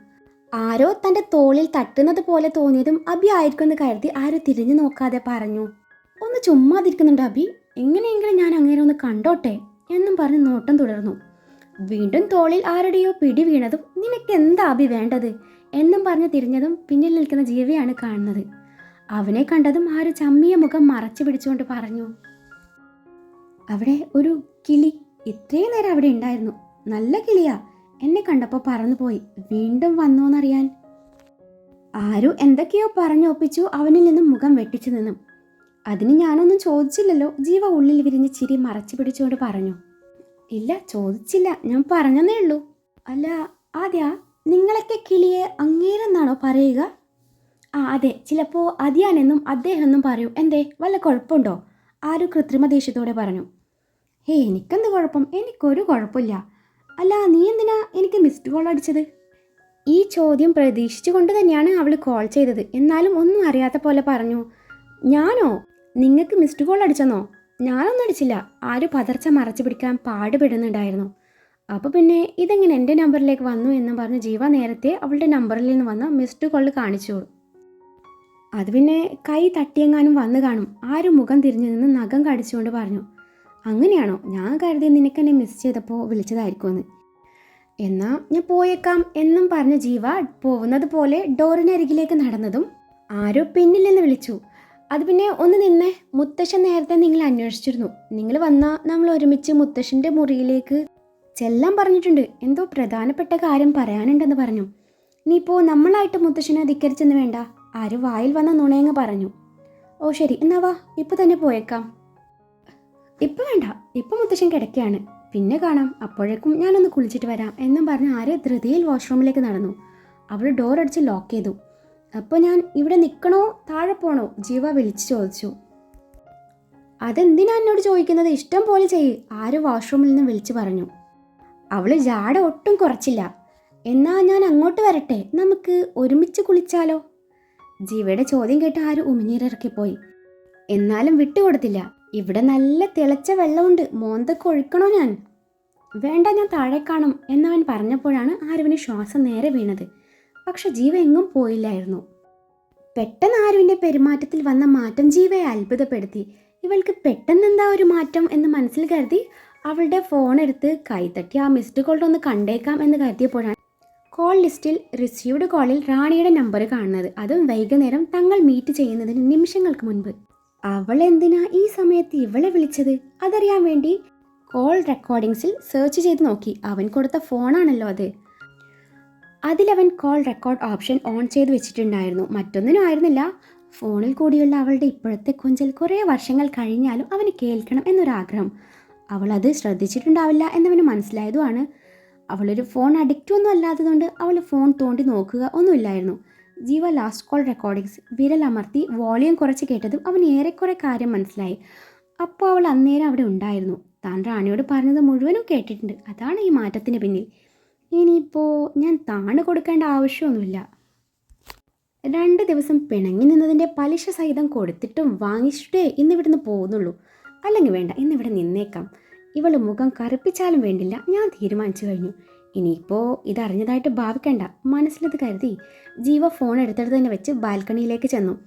ആരോ തന്റെ തോളിൽ തട്ടുന്നത് പോലെ തോന്നിയതും അബി ആയിരിക്കുമെന്ന് കരുതി ആരോ തിരിഞ്ഞു നോക്കാതെ പറഞ്ഞു ഒന്ന് ചുമ്മാതിരിക്കുന്നുണ്ട് അബി. എങ്ങനെയെങ്കിലും ഞാൻ അങ്ങനെ ഒന്ന് കണ്ടോട്ടെ എന്നും പറഞ്ഞ് നോട്ടം തുടർന്നു. വീണ്ടും തോളിൽ ആരുടെയോ പിടി വീണതും നിനക്ക് എന്താ അബി വേണ്ടത്? എന്നും പറഞ്ഞ് തിരിഞ്ഞതും പിന്നിൽ നിൽക്കുന്ന ജീവിയാണ് കാണുന്നത്. അവനെ കണ്ടതും ആര് ചമ്മിയ മുഖം മറച്ചു പിടിച്ചുകൊണ്ട് പറഞ്ഞു അവിടെ ഒരു കിളി ഇത്രയും നേരം അവിടെ ഉണ്ടായിരുന്നു. നല്ല കിളിയാ. എന്നെ കണ്ടപ്പോൾ പറന്നുപോയി. വീണ്ടും വന്നോന്നറിയാൻ. ആരു എന്തൊക്കെയോ പറഞ്ഞൊപ്പിച്ചു അവനിൽ നിന്നും മുഖം വെട്ടിച്ചു നിന്നും. അതിന് ഞാനൊന്നും ചോദിച്ചില്ലല്ലോ. ജീവ ഉള്ളിൽ വിരിഞ്ഞ് ചിരി മറച്ചു പിടിച്ചുകൊണ്ട് പറഞ്ഞു. ഇല്ല ചോദിച്ചില്ല. ഞാൻ പറഞ്ഞതേ ഉള്ളൂ. അല്ല ആദ്യ നിങ്ങളൊക്കെ കിളിയെ അങ്ങേരെന്നാണോ പറയുക? ആ അതെ. ചിലപ്പോൾ അതിയാനെന്നും അദ്ദേഹം എന്നും പറയൂ. എന്തേ വല്ല കുഴപ്പമുണ്ടോ? ആരും കൃത്രിമ ദേഷ്യത്തോടെ പറഞ്ഞു. ഹേ എനിക്കെന്ത് കുഴപ്പം? എനിക്കൊരു കുഴപ്പമില്ല. അല്ല നീ എന്തിനാ എനിക്ക് മിസ്ഡ് കോൾ അടിച്ചത്? ഈ ചോദ്യം പ്രതീക്ഷിച്ചുകൊണ്ട് തന്നെയാണ് അവൾ കോൾ ചെയ്തത്. എന്നാലും ഒന്നും അറിയാത്ത പോലെ പറഞ്ഞു. ഞാനോ? നിങ്ങൾക്ക് മിസ്ഡ് കോൾ അടിച്ചെന്നോ? ഞാനൊന്നും അടിച്ചില്ല. ആരും പതർച്ച മറച്ചു പിടിക്കാൻ പാടുപെടുന്നുണ്ടായിരുന്നു. അപ്പോൾ പിന്നെ ഇതെങ്ങനെ എന്റെ നമ്പറിലേക്ക് വന്നു എന്ന് പറഞ്ഞ് ജീവ നേരത്തെ അവളുടെ നമ്പറിൽ നിന്ന് വന്ന മിസ്ഡ് കോൾ കാണിച്ചു. അത് പിന്നെ കൈ തട്ടിയെങ്ങാനും വന്നു കാണും. ആരും മുഖം തിരിഞ്ഞു നിന്ന് നഖം കടിച്ചുകൊണ്ട് പറഞ്ഞു. അങ്ങനെയാണോ? ഞാൻ കരുതി നിനക്കെന്നെ മിസ് ചെയ്തപ്പോൾ വിളിച്ചതായിരിക്കുമെന്ന്. എന്നാ ഞാൻ പോയേക്കാം എന്നും പറഞ്ഞ ജീവ പോകുന്നത് പോലെ ഡോറിനരികിലേക്ക് നടന്നതും ആരോ പിന്നിൽ നിന്ന് വിളിച്ചു. അത് പിന്നെ ഒന്ന് നിന്നേ. മുത്തശ്ശൻ നേരത്തെ നിങ്ങൾ അന്വേഷിച്ചിരുന്നു. നിങ്ങൾ വന്നാൽ നമ്മൾ ഒരുമിച്ച് മുത്തശ്ശന്റെ മുറിയിലേക്ക് ചെല്ലാൻ പറഞ്ഞിട്ടുണ്ട്. എന്തോ പ്രധാനപ്പെട്ട കാര്യം പറയാനുണ്ടെന്ന് പറഞ്ഞു. നീയിപ്പോൾ നമ്മളായിട്ട് മുത്തശ്ശനെ ധിക്കരിച്ചെന്ന് വേണ്ട. ആര് വായിൽ വന്ന നുണയങ്ങ് പറഞ്ഞു. ഓ ശരി. എന്നാ വാ. ഇപ്പൊ തന്നെ പോയേക്കാം. ഇപ്പൊ വേണ്ട. ഇപ്പം മുത്തശ്ശൻ കിടക്കുകയാണ്. പിന്നെ കാണാം. അപ്പോഴേക്കും ഞാനൊന്ന് കുളിച്ചിട്ട് വരാം എന്നും പറഞ്ഞ് ആരെ ധൃതിയിൽ വാഷ്റൂമിലേക്ക് നടന്നു. അവൾ ഡോർ അടിച്ച് ലോക്ക് ചെയ്തു. അപ്പോൾ ഞാൻ ഇവിടെ നിൽക്കണോ താഴെ പോണോ? ജീവ വിളിച്ചു ചോദിച്ചു. അതെന്തിനാ എന്നോട് ചോദിക്കുന്നത്? ഇഷ്ടം പോലെ ചെയ്യ് ആര് വാഷ്റൂമിൽ നിന്ന് വിളിച്ചു പറഞ്ഞു. അവൾ ജാട ഒട്ടും കുറച്ചില്ല. എന്നാ ഞാൻ അങ്ങോട്ട് വരട്ടെ. നമുക്ക് ഒരുമിച്ച് കുളിച്ചാലോ? ജീവയുടെ ചോദ്യം കേട്ട് ആര് ഉമിനീരിറക്കിപ്പോയി. എന്നാലും വിട്ടുകൊടുത്തില്ല. ഇവിടെ നല്ല തിളച്ച വെള്ളമുണ്ട്. മോന്തൊക്കെ ഒഴിക്കണോ ഞാൻ? വേണ്ട ഞാൻ താഴെ കാണും എന്നവൻ പറഞ്ഞപ്പോഴാണ് ആരുവിന് ശ്വാസം നേരെ വീണത്. പക്ഷെ ജീവ എങ്ങും പോയില്ലായിരുന്നു. പെട്ടെന്ന് ആരുവിന്റെ പെരുമാറ്റത്തിൽ വന്ന മാറ്റം ജീവയെ അത്ഭുതപ്പെടുത്തി. ഇവൾക്ക് പെട്ടെന്ന് എന്താ ഒരു മാറ്റം എന്ന് മനസ്സിൽ കരുതി അവളുടെ ഫോൺ എടുത്ത് കൈതട്ടി ആ മിസ്ഡ് കോൾ ഒന്ന് കണ്ടേക്കാം എന്ന് കരുതിയപ്പോഴാണ് കോൾ ലിസ്റ്റിൽ റിസീവ്ഡ് കോളിൽ റാണിയുടെ നമ്പർ കാണുന്നത്. അതും വൈകുന്നേരം തങ്ങൾ മീറ്റ് ചെയ്യുന്നതിന് നിമിഷങ്ങൾക്ക് മുൻപ്. അവൾ എന്തിനാ ഈ സമയത്ത് ഇവളെ വിളിച്ചത്? അതറിയാൻ വേണ്ടി കോൾ റെക്കോർഡിങ്സിൽ സെർച്ച് ചെയ്ത് നോക്കി. അവൻ കൊടുത്ത ഫോണാണല്ലോ അത്. അതിലവൻ കോൾ റെക്കോർഡ് ഓപ്ഷൻ ഓൺ ചെയ്ത് വെച്ചിട്ടുണ്ടായിരുന്നു. മറ്റൊന്നിനും ആയിരുന്നില്ല. ഫോണിൽ കൂടിയുള്ള അവളുടെ ഇപ്പോഴത്തെ കൊഞ്ചൽ കുറേ വർഷങ്ങൾ കഴിഞ്ഞാലും അവന് കേൾക്കണം എന്നൊരാഗ്രഹം. അവൾ അത് ശ്രദ്ധിച്ചിട്ടുണ്ടാവില്ല എന്നവന് മനസ്സിലായതുമാണ്. അവളൊരു ഫോൺ അഡിക്റ്റ് ഒന്നും അല്ലാത്തതുകൊണ്ട് അവൾ ഫോൺ തോണ്ടി നോക്കുക ഒന്നുമില്ലായിരുന്നു. ജീവ ലാസ്റ്റ് കോൾ റെക്കോർഡിങ്സ് വിരൽ അമർത്തി വോളിയം കുറച്ച് കേട്ടതും അവൻ ഏറെക്കുറെ കാര്യം മനസ്സിലായി. അപ്പോൾ അവൾ അന്നേരം അവിടെ ഉണ്ടായിരുന്നു. താൻ റാണിയോട് പറഞ്ഞത് മുഴുവനും കേട്ടിട്ടുണ്ട്. അതാണ് ഈ മാറ്റത്തിന് പിന്നിൽ. ഇനിയിപ്പോൾ ഞാൻ താണ് കൊടുക്കേണ്ട ആവശ്യമൊന്നുമില്ല. രണ്ട് ദിവസം പിണങ്ങി നിന്നതിന്റെ പലിശ സഹിതം കൊടുത്തിട്ടും വാങ്ങിച്ചിട്ടേ ഇന്നിവിടുന്ന് പോകുന്നുള്ളൂ. അല്ലെങ്കിൽ വേണ്ട ഇന്നിവിടെ നിന്നേക്കാം. ഇവൾ മുഖം കറുപ്പിച്ചാലും വേണ്ടില്ല. ഞാൻ തീരുമാനിച്ചു കഴിഞ്ഞു. ഇനിയിപ്പോൾ ഇതറിഞ്ഞതായിട്ട് ഭാവിക്കണ്ട. മനസ്സിലത് കരുതി ജീവ ഫോൺ എടുത്തെടുത്ത് തന്നെ വെച്ച് ബാൽക്കണിയിലേക്ക് ചെന്നു.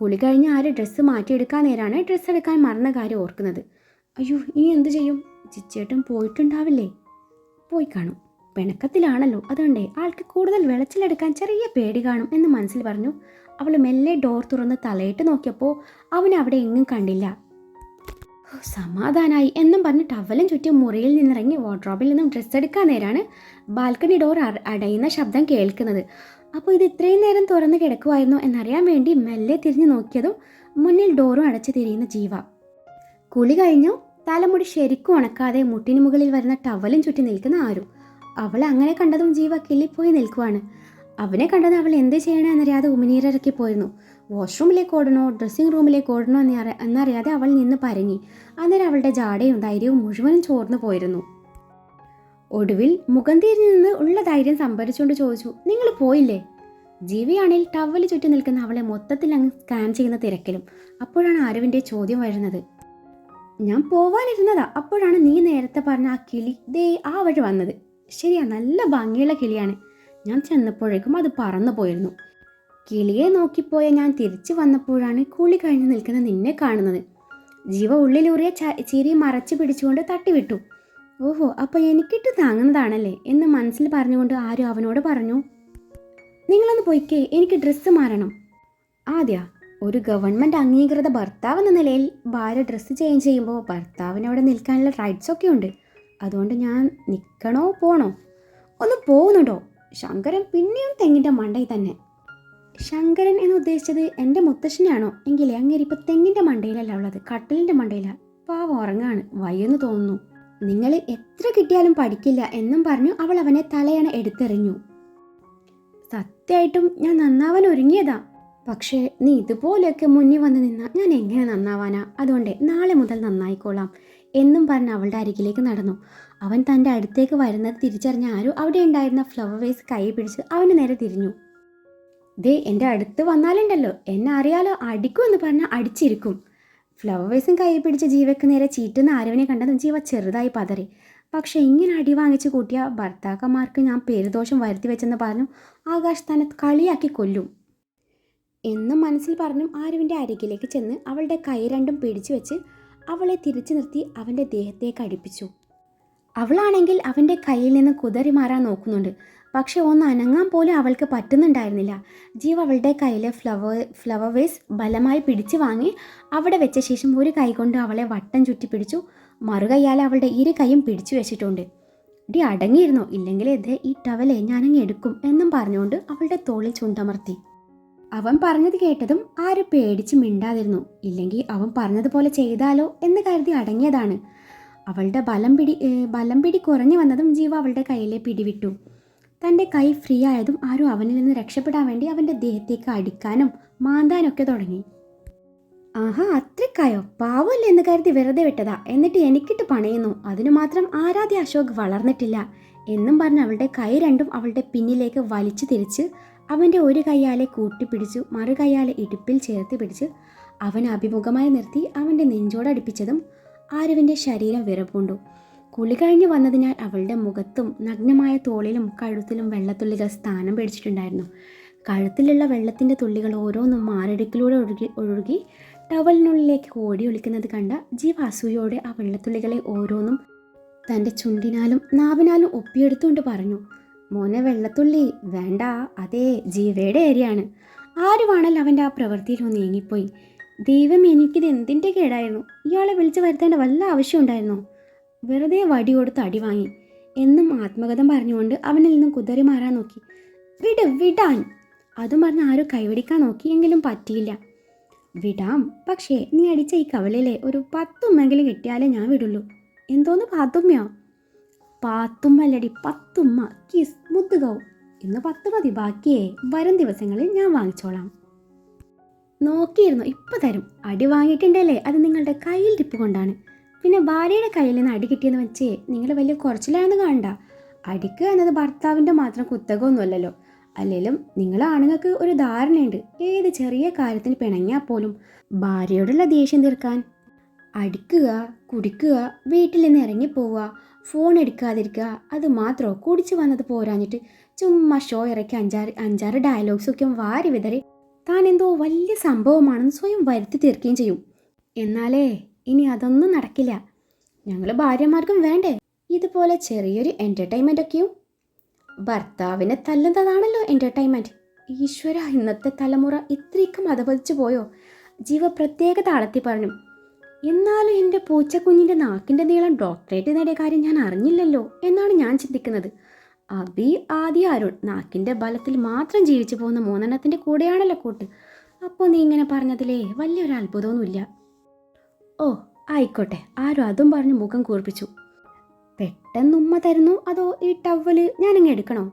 കുളി കഴിഞ്ഞ് ആര് ഡ്രസ്സ് മാറ്റിയെടുക്കാൻ നേരാണ് ഡ്രസ്സ് എടുക്കാൻ മറന്ന കാര്യം ഓർക്കുന്നത്. അയ്യോ ഇനി എന്ത് ചെയ്യും? ചിച്ചേട്ടൻ പോയിട്ടുണ്ടാവില്ലേ? പോയി കാണും. പിണക്കത്തിലാണല്ലോ അതുകൊണ്ടേ ആൾക്ക് കൂടുതൽ വെളച്ചിലെടുക്കാൻ ചെറിയ പേടി കാണും എന്ന് മനസ്സിൽ പറഞ്ഞു. അവൾ മെല്ലെ ഡോർ തുറന്ന് തലയിട്ട് നോക്കിയപ്പോൾ അവൻ അവിടെ എങ്ങും കണ്ടില്ല. സമാധാനായി എന്നും പറഞ്ഞ് ടവലും ചുറ്റി മുറിയിൽ നിന്നിറങ്ങി വാർഡ്രോബിൽ നിന്നും ഡ്രസ്സ് എടുക്കാൻ നേരാണ് ബാൽക്കണി ഡോർ അടയുന്ന ശബ്ദം കേൾക്കുന്നത്. അപ്പോൾ ഇത് ഇത്രയും നേരം തുറന്ന് കിടക്കുമായിരുന്നു എന്നറിയാൻ വേണ്ടി മെല്ലെ തിരിഞ്ഞു നോക്കിയതും മുന്നിൽ ഡോറും അടച്ചു തിരിയുന്ന ജീവ. കുളി കഴിഞ്ഞു. തലമുടി ശരിക്കും ഉണക്കാതെ മുട്ടിന് മുകളിൽ വരുന്ന ടവലും ചുറ്റി നിൽക്കുന്ന ആരും. അവൾ അങ്ങനെ കണ്ടതും ജീവ കിള്ളിപ്പോയി നിൽക്കുവാണ്. അവനെ കണ്ടത് അവൾ എന്ത് ചെയ്യണമെന്നറിയാതെ ഉമിനീരിറക്കി പോയിരുന്നു വാഷ്റൂമിലേക്ക് ഓടണോ ഡ്രസ്സിംഗ് റൂമിലേക്ക് ഓടണോ എന്നറിയ എന്നറിയാതെ അവൾ നിന്ന് പരങ്ങി. അന്നേരം അവളുടെ ജാടയും ധൈര്യവും മുഴുവനും ചോർന്നു പോയിരുന്നു. ഒടുവിൽ മുഖം നിന്ന് ഉള്ള ധൈര്യം സംഭരിച്ചുകൊണ്ട് ചോദിച്ചു നിങ്ങൾ പോയില്ലേ? ജീവിയാണെങ്കിൽ ടവൽ ചുറ്റി നിൽക്കുന്ന അവളെ മൊത്തത്തിൽ അങ്ങ് സ്കാൻ ചെയ്യുന്ന തിരക്കിലും അപ്പോഴാണ് ആരവിന്റെ ചോദ്യം വരുന്നത്. ഞാൻ പോവാനിരുന്നതാ അപ്പോഴാണ് നീ നേരത്തെ പറഞ്ഞ ആ കിളി ദേ ആ വഴി വന്നത്. ശരിയാ നല്ല ഭംഗിയുള്ള കിളിയാണ്. ഞാൻ ചെന്നപ്പോഴേക്കും അത് പറന്നു പോയിരുന്നു. കിളിയെ നോക്കിപ്പോയ ഞാൻ തിരിച്ചു വന്നപ്പോഴാണ് കുളി കഴിഞ്ഞു നിൽക്കുന്ന നിന്നെ കാണുന്നത്. ജീവ ഉള്ളിലൂറിയ ചിരി മറച്ചു പിടിച്ചുകൊണ്ട് തട്ടിവിട്ടു. ഓഹോ അപ്പോൾ എനിക്കിട്ട് താങ്ങുന്നതാണല്ലേ എന്ന് മനസ്സിൽ പറഞ്ഞുകൊണ്ട് ആരും അവനോട് പറഞ്ഞു. നിങ്ങളൊന്ന് പോയിക്കേ എനിക്ക് ഡ്രസ്സ് മാറണം. ആദ്യ ഒരു ഗവൺമെന്റ് അംഗീകൃത ഭർത്താവ് എന്ന നിലയിൽ ഭാര്യ ഡ്രസ്സ് ചേഞ്ച് ചെയ്യുമ്പോൾ ഭർത്താവിന് നിൽക്കാനുള്ള റൈറ്റ്സ് ഒക്കെ ഉണ്ട്. അതുകൊണ്ട് ഞാൻ നിൽക്കണോ പോണോ? ഒന്ന് പോകുന്നുണ്ടോ? ശങ്കരൻ പിന്നെയും തെങ്ങിന്റെ മണ്ടയിൽ തന്നെ. ശങ്കരൻ എന്ന് ഉദ്ദേശിച്ചത് എന്റെ മുത്തശ്ശനെയാണോ എങ്കിലേ അങ്ങേരിപ്പോൾ തെങ്ങിന്റെ മണ്ടയിലല്ല ഉള്ളത്. കട്ടിലിന്റെ മണ്ടയിലാണ് പാവം ഉറങ്ങാണ്. വയ്യെന്ന് തോന്നുന്നു. നിങ്ങൾ എത്ര കിട്ടിയാലും പഠിക്കില്ല എന്നും പറഞ്ഞു അവൾ അവനെ തലയണ എടുത്തെറിഞ്ഞു. സത്യമായിട്ടും ഞാൻ നന്നാവാൻ ഒരുങ്ങിയതാ. പക്ഷേ നീ ഇതുപോലെയൊക്കെ മുന്നിൽ വന്ന് നിന്നാൽ ഞാൻ എങ്ങനെ നന്നാവാനാ? അതുകൊണ്ട് നാളെ മുതൽ നന്നായിക്കോളാം എന്നും പറഞ്ഞ് അവളുടെ അരികിലേക്ക് നടന്നു. അവൻ തന്റെ അടുത്തേക്ക് വരുന്നത് തിരിച്ചറിഞ്ഞ ആരും അവിടെ ഉണ്ടായിരുന്ന ഫ്ലവർ വേസ് കൈ പിടിച്ച് അവന് നേരെ തിരിഞ്ഞു. ദേ എന്റെ അടുത്ത് വന്നാലുണ്ടല്ലോ. എന്നെ അറിയാലോ അടിക്കും എന്ന് പറഞ്ഞാൽ അടിച്ചിരിക്കും. ഫ്ലവേഴ്സും കൈ പിടിച്ച ജീവയ്ക്ക് നേരെ ചീറ്റുന്ന ആരവിനെ കണ്ടതും ജീവ ചെറുതായി പതറി. പക്ഷെ ഇങ്ങനെ അടി വാങ്ങിച്ച് കൂട്ടിയ ഭർത്താക്കന്മാർക്ക് ഞാൻ പേരുദോഷം വരുത്തി വെച്ചെന്ന് പറഞ്ഞു ആകാശ് തന്നെ കളിയാക്കി കൊല്ലും. എന്ന് മനസ്സിൽ പറഞ്ഞു ആരുവിന്റെ അരികിലേക്ക് ചെന്ന് അവളുടെ കൈ രണ്ടും പിടിച്ചു വെച്ച് അവളെ തിരിച്ചു നിർത്തി അവന്റെ ദേഹത്തേക്ക് അടുപ്പിച്ചു. അവളാണെങ്കിൽ അവന്റെ കയ്യിൽ നിന്ന് കുതറി മാറാൻ നോക്കുന്നുണ്ട്. പക്ഷെ ഒന്ന് അനങ്ങാൻ പോലും അവൾക്ക് പറ്റുന്നുണ്ടായിരുന്നില്ല. ജീവ അവളുടെ കയ്യിലെ ഫ്ലവർ ഫ്ലവർ വേസ് ബലമായി പിടിച്ചു വാങ്ങി അവിടെ വെച്ച ശേഷം ഒരു കൈ കൊണ്ട് അവളെ വട്ടം ചുറ്റി പിടിച്ചു. മറുകൈയാൽ അവളുടെ ഇരു കൈയും പിടിച്ചു വെച്ചിട്ടുണ്ട്. ഡി അടങ്ങിയിരുന്നു? ഇല്ലെങ്കിൽ ഇത് ഈ ടവലെ ഞാനങ്ങ് എടുക്കും എന്നും പറഞ്ഞുകൊണ്ട് അവളുടെ തോളിൽ ചുണ്ടമർത്തി. അവൻ പറഞ്ഞത് കേട്ടതും ആരും പേടിച്ച് മിണ്ടാതിരുന്നു. ഇല്ലെങ്കിൽ അവൻ പറഞ്ഞതുപോലെ ചെയ്താലോ? എന്ന് കരുതി അടങ്ങിയതാണ്. അവളുടെ ബലം പിടി ബലം പിടി കുറഞ്ഞു വന്നതും ജീവ അവളുടെ കയ്യിലെ പിടിവിട്ടു. തന്റെ കൈ ഫ്രീ ആയതും ആരും അവനിൽ നിന്ന് രക്ഷപ്പെടാൻ വേണ്ടി അവന്റെ ദേഹത്തേക്ക് അടിക്കാനും മാന്താനൊക്കെ തുടങ്ങി. ആഹാ അത്രക്കായോ പാവമല്ലേ എന്ന് കരുതി വെറുതെ വിട്ടതാ. എന്നിട്ട് എനിക്കിട്ട് പണയുന്നു. അതിനു മാത്രം ആരാധ്യ അശോക് വളർന്നിട്ടില്ല എന്നും പറഞ്ഞ് അവളുടെ കൈ രണ്ടും അവളുടെ പിന്നിലേക്ക് വലിച്ചു തിരിച്ച് അവന്റെ ഒരു കൈയാലെ കൂട്ടിപ്പിടിച്ചു മറു കൈയാലെ ഇടുപ്പിൽ ചേർത്ത് പിടിച്ച് അവൻ അഭിമുഖമായി നിർത്തി അവന്റെ നെഞ്ചോടടുപ്പിച്ചതും ആരവിന്റെ ശരീരം വിറപ്പുണ്ടു കുളി കഴിഞ്ഞു വന്നതിനാൽ അവളുടെ മുഖത്തും നഗ്നമായ തോളിലും കഴുത്തിലും വെള്ളത്തുള്ളികൾ സ്ഥാനം പിടിച്ചിട്ടുണ്ടായിരുന്നു. കഴുത്തിലുള്ള വെള്ളത്തിന്റെ തുള്ളികൾ ഓരോന്നും മാറിടുക്കിലൂടെ ഒഴുകി ഒഴുകി ടവലിനുള്ളിലേക്ക് ഓടി ഒളിക്കുന്നത് കണ്ട ജീവ അസൂയോടെ ആ വെള്ളത്തുള്ളികളെ ഓരോന്നും തന്റെ ചുണ്ടിനാലും നാവിനാലും ഒപ്പിയെടുത്തുകൊണ്ട് പറഞ്ഞു മോനെ വെള്ളത്തുള്ളി വേണ്ട അതേ ജീവയുടെ ഏരിയാണ് ആരുവാണല്ലോ അവന്റെ ആ പ്രവൃത്തിയിലൊന്ന് നീങ്ങിപ്പോയി. ദൈവം എനിക്കിത് എന്തിന്റെ കേടായിരുന്നു? ഇയാളെ വിളിച്ചു വരുത്തേണ്ട വല്ല ആവശ്യം ഉണ്ടായിരുന്നോ വെറുതെ വടി കൊടുത്ത് അടി വാങ്ങി. എന്നും ആത്മകഥം പറഞ്ഞുകൊണ്ട് അവനിൽ നിന്നും കുതറി മാറാൻ നോക്കി. വിട് വിടാൻ. അതും പറഞ്ഞ് ആരും കൈവടിക്കാൻ നോക്കിയെങ്കിലും പറ്റിയില്ല. വിടാം പക്ഷേ നീ അടിച്ച ഈ കവളിലെ ഒരു പത്തുമ്മെങ്കിലും കിട്ടിയാലേ ഞാൻ വിടുള്ളൂ. എന്തോന്ന് പാത്തുമ്മയോ? പാത്തുമ്മല്ലടി പത്തുമ്മ കിസ് മുത്തുകവും ഇന്ന് പത്ത് മതി ബാക്കിയേ വരും ദിവസങ്ങളിൽ ഞാൻ വാങ്ങിച്ചോളാം. നോക്കിയിരുന്നു ഇപ്പൊ തരും. അടി വാങ്ങിയിട്ടുണ്ടല്ലേ അത് നിങ്ങളുടെ കയ്യിൽ ടിപ്പ് കൊണ്ടാണ് പിന്നെ ഭാര്യയുടെ കയ്യിൽ നിന്ന് അടി കിട്ടിയെന്ന് വെച്ചേ നിങ്ങൾ വലിയ കുറച്ചിലാണെന്ന് കാണണ്ട. അടിക്കുക എന്നത് ഭർത്താവിന്റെ മാത്രം കുത്തകമൊന്നുമല്ലല്ലോ അല്ലെങ്കിലും നിങ്ങൾ ആണുങ്ങൾക്ക് ഒരു ധാരണയുണ്ട്. ഏത് ചെറിയ കാര്യത്തിന് പിണങ്ങിയാൽ പോലും ഭാര്യയോടുള്ള ദേഷ്യം തീർക്കാൻ. അടിക്കുക കുടിക്കുക വീട്ടിൽ നിന്ന് ഇറങ്ങിപ്പോവുക ഫോൺ എടുക്കാതിരിക്കുക അത് മാത്രമോ കുടിച്ചു വന്നത് പോരാഞ്ഞിട്ട് ചുമ്മാ ഷോ ഇറക്കി അഞ്ചാറ് അഞ്ചാറ് ഡയലോഗ്സൊക്കെ വാരി വിതറി താൻ എന്തോ വലിയ സംഭവമാണെന്ന് സ്വയം വരുത്തി തീർക്കുകയും ചെയ്യും. എന്നാലേ ഇനി അതൊന്നും നടക്കില്ല. ഞങ്ങൾ ഭാര്യമാർക്കും വേണ്ടേ? ഇതുപോലെ ചെറിയൊരു എന്റർടൈൻമെന്റ് ഒക്കെയും. ഭർത്താവിനെ തല്ലുന്നതാണല്ലോ എന്റർടൈൻമെന്റ് ഈശ്വര ഇന്നത്തെ തലമുറ ഇത്രയ്ക്കും മതവലിച്ചു പോയോ? ജീവ പ്രത്യേക താളത്തിൽ പറഞ്ഞു. എന്നാലും എന്റെ പൂച്ചക്കുഞ്ഞിന്റെ നാക്കിന്റെ നീളം ഡോക്ടറേറ്റ് നേടിയ കാര്യം ഞാൻ അറിഞ്ഞില്ലല്ലോ എന്നാണ് ഞാൻ ചിന്തിക്കുന്നത്. അബി ആദി അരുൺ നാക്കിന്റെ ബലത്തിൽ മാത്രം ജീവിച്ചു പോകുന്ന മൂന്നെണ്ണത്തിന്റെ കൂടെയാണല്ലോ കൂട്ട്. അപ്പോൾ നീ ഇങ്ങനെ പറഞ്ഞതിലേ വലിയൊരു അത്ഭുതമൊന്നുമില്ല. ഓ ആയിക്കോട്ടെ. ആരും അതും പറഞ്ഞ് മുഖം കൂർപ്പിച്ചു. പെട്ടെന്ന് ഉമ്മ തരുന്നു അതോ ഈ ടവൽ ഞാനങ്ങ് എടുക്കണോ?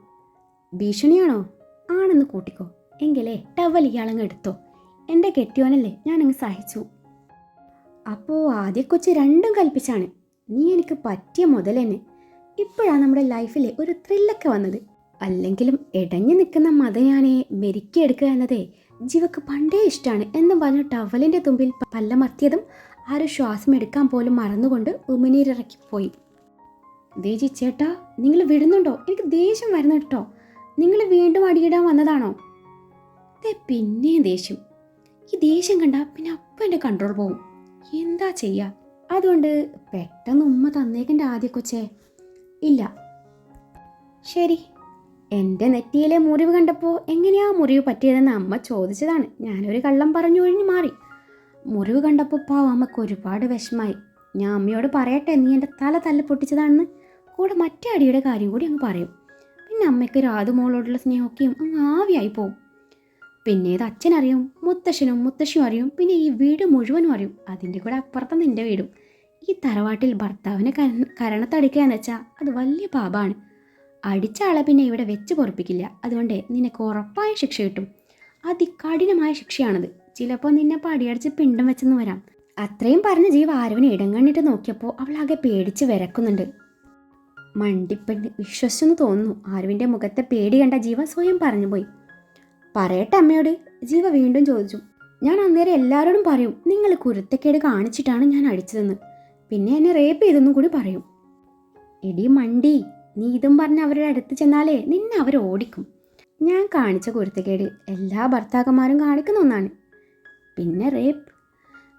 ഭീഷണിയാണോ? ആണെന്ന് കൂട്ടിക്കോ. എങ്കിലേ ടവൽ ഇയാളങ്ങ് എടുത്തോ. എന്റെ കെട്ടിയോനല്ലേ ഞാനങ്ങ് സഹിച്ചു. അപ്പോൾ ആദ്യ കൊച്ച് രണ്ടും കൽപ്പിച്ചാണ്. നീ എനിക്ക് പറ്റിയ മുതൽ തന്നെ ഇപ്പോഴാണ് നമ്മുടെ ലൈഫിലെ ഒരു ത്രില്ലൊക്കെ വന്നത്. അല്ലെങ്കിലും ഇടഞ്ഞു നിൽക്കുന്ന മതയാനെ മെരുക്കിയെടുക്കുക എന്നതേ ജീവക്ക് പണ്ടേ ഇഷ്ടമാണ് എന്ന് പറഞ്ഞ് ടവലിന്റെ തുമ്പിൽ പല്ലമർത്തിയതും ആരും ശ്വാസം എടുക്കാൻ പോലും മറന്നുകൊണ്ട് ഉമിനീരിറക്കി പോയി. ദേജി ചേട്ടാ നിങ്ങൾ വിടുന്നുണ്ടോ? എനിക്ക് ദേഷ്യം വരുന്നു കേട്ടോ. നിങ്ങൾ വീണ്ടും അടിയിടാൻ വന്നതാണോ? ദേ പിന്നെയും ദേഷ്യം. ഈ ദേഷ്യം കണ്ട പിന്നെ അപ്പം എന്റെ കൺട്രോൾ പോവും. എന്താ ചെയ്യുക അതുകൊണ്ട് പെട്ടെന്ന് ഉമ്മ തന്നേക്കന്റെ ആദ്യ കൊച്ചേ. ഇല്ല. ശരി. എന്റെ നെറ്റിയിലെ മുറിവ് കണ്ടപ്പോൾ എങ്ങനെയാ മുറിവ് പറ്റിയതെന്ന് അമ്മ ചോദിച്ചതാണ്. ഞാനൊരു കള്ളം പറഞ്ഞു ഒഴിഞ്ഞു മാറി. മുറിവ് കണ്ടപ്പോൾ പാവം അമ്മയ്ക്ക് ഒരുപാട് വിഷമായി. ഞാൻ അമ്മയോട് പറയട്ടെ നീ എന്റെ തല തല്ല പൊട്ടിച്ചതാണെന്ന് കൂടെ മറ്റേ അടിയുടെ കാര്യം കൂടി അങ്ങ് പറയും. പിന്നെ അമ്മയ്ക്ക് രാധുമോളോടുള്ള സ്നേഹമൊക്കെയും അങ്ങ് ആവിയായി പോവും. പിന്നെ ഇത് അച്ഛനറിയും മുത്തശ്ശനും മുത്തശ്ശിയും അറിയും പിന്നെ ഈ വീട് മുഴുവനും അറിയും. അതിന്റെ കൂടെ അപ്പുറത്ത് നിന്റെ വീടും. ഈ തറവാട്ടിൽ ഭർത്താവിനെ കര കരണത്തടിക്കുക വെച്ചാൽ അത് വലിയ പാപമാണ് അടിച്ച ആളെ പിന്നെ ഇവിടെ വെച്ച് പൊറപ്പിക്കില്ല. അതുകൊണ്ട് നിനക്ക് ഉറപ്പായ ശിക്ഷ കിട്ടും. അതികഠിനമായ ശിക്ഷയാണത്. ചിലപ്പോൾ നിന്നെ പടിയടിച്ച് പിണ്ടം വെച്ചെന്ന് വരാം. അത്രയും പറഞ്ഞ ജീവ ആരവിനെ ഇടങ്ങണ്ണിട്ട് നോക്കിയപ്പോൾ അവൾ ആകെ പേടിച്ച് വിരക്കുന്നുണ്ട്. മണ്ടിപ്പെണ്ണ് വിശ്വസിച്ചെന്ന് തോന്നുന്നു. ആരുവിന്റെ മുഖത്തെ പേടി കണ്ട ജീവ സ്വയം പറഞ്ഞുപോയി പറയട്ടെ അമ്മയോട് ജീവ വീണ്ടും ചോദിച്ചു. ഞാൻ അന്നേരം എല്ലാവരോടും പറയും നിങ്ങൾ കുരുത്തക്കേട് കാണിച്ചിട്ടാണ് ഞാൻ അടിച്ചതെന്ന്. പിന്നെ എന്നെ റേപ്പ് ചെയ്തെന്നും കൂടി പറയും. എടി മണ്ടി നീ ഇതും പറഞ്ഞ് അവരുടെ അടുത്ത് ചെന്നാലേ നിന്നെ അവർ ഓടിക്കും ഞാൻ കാണിച്ച കുരുത്തക്കേട് എല്ലാ ഭർത്താക്കന്മാരും കാണിക്കുന്ന ഒന്നാണ്. പിന്നെ റേപ്പ്.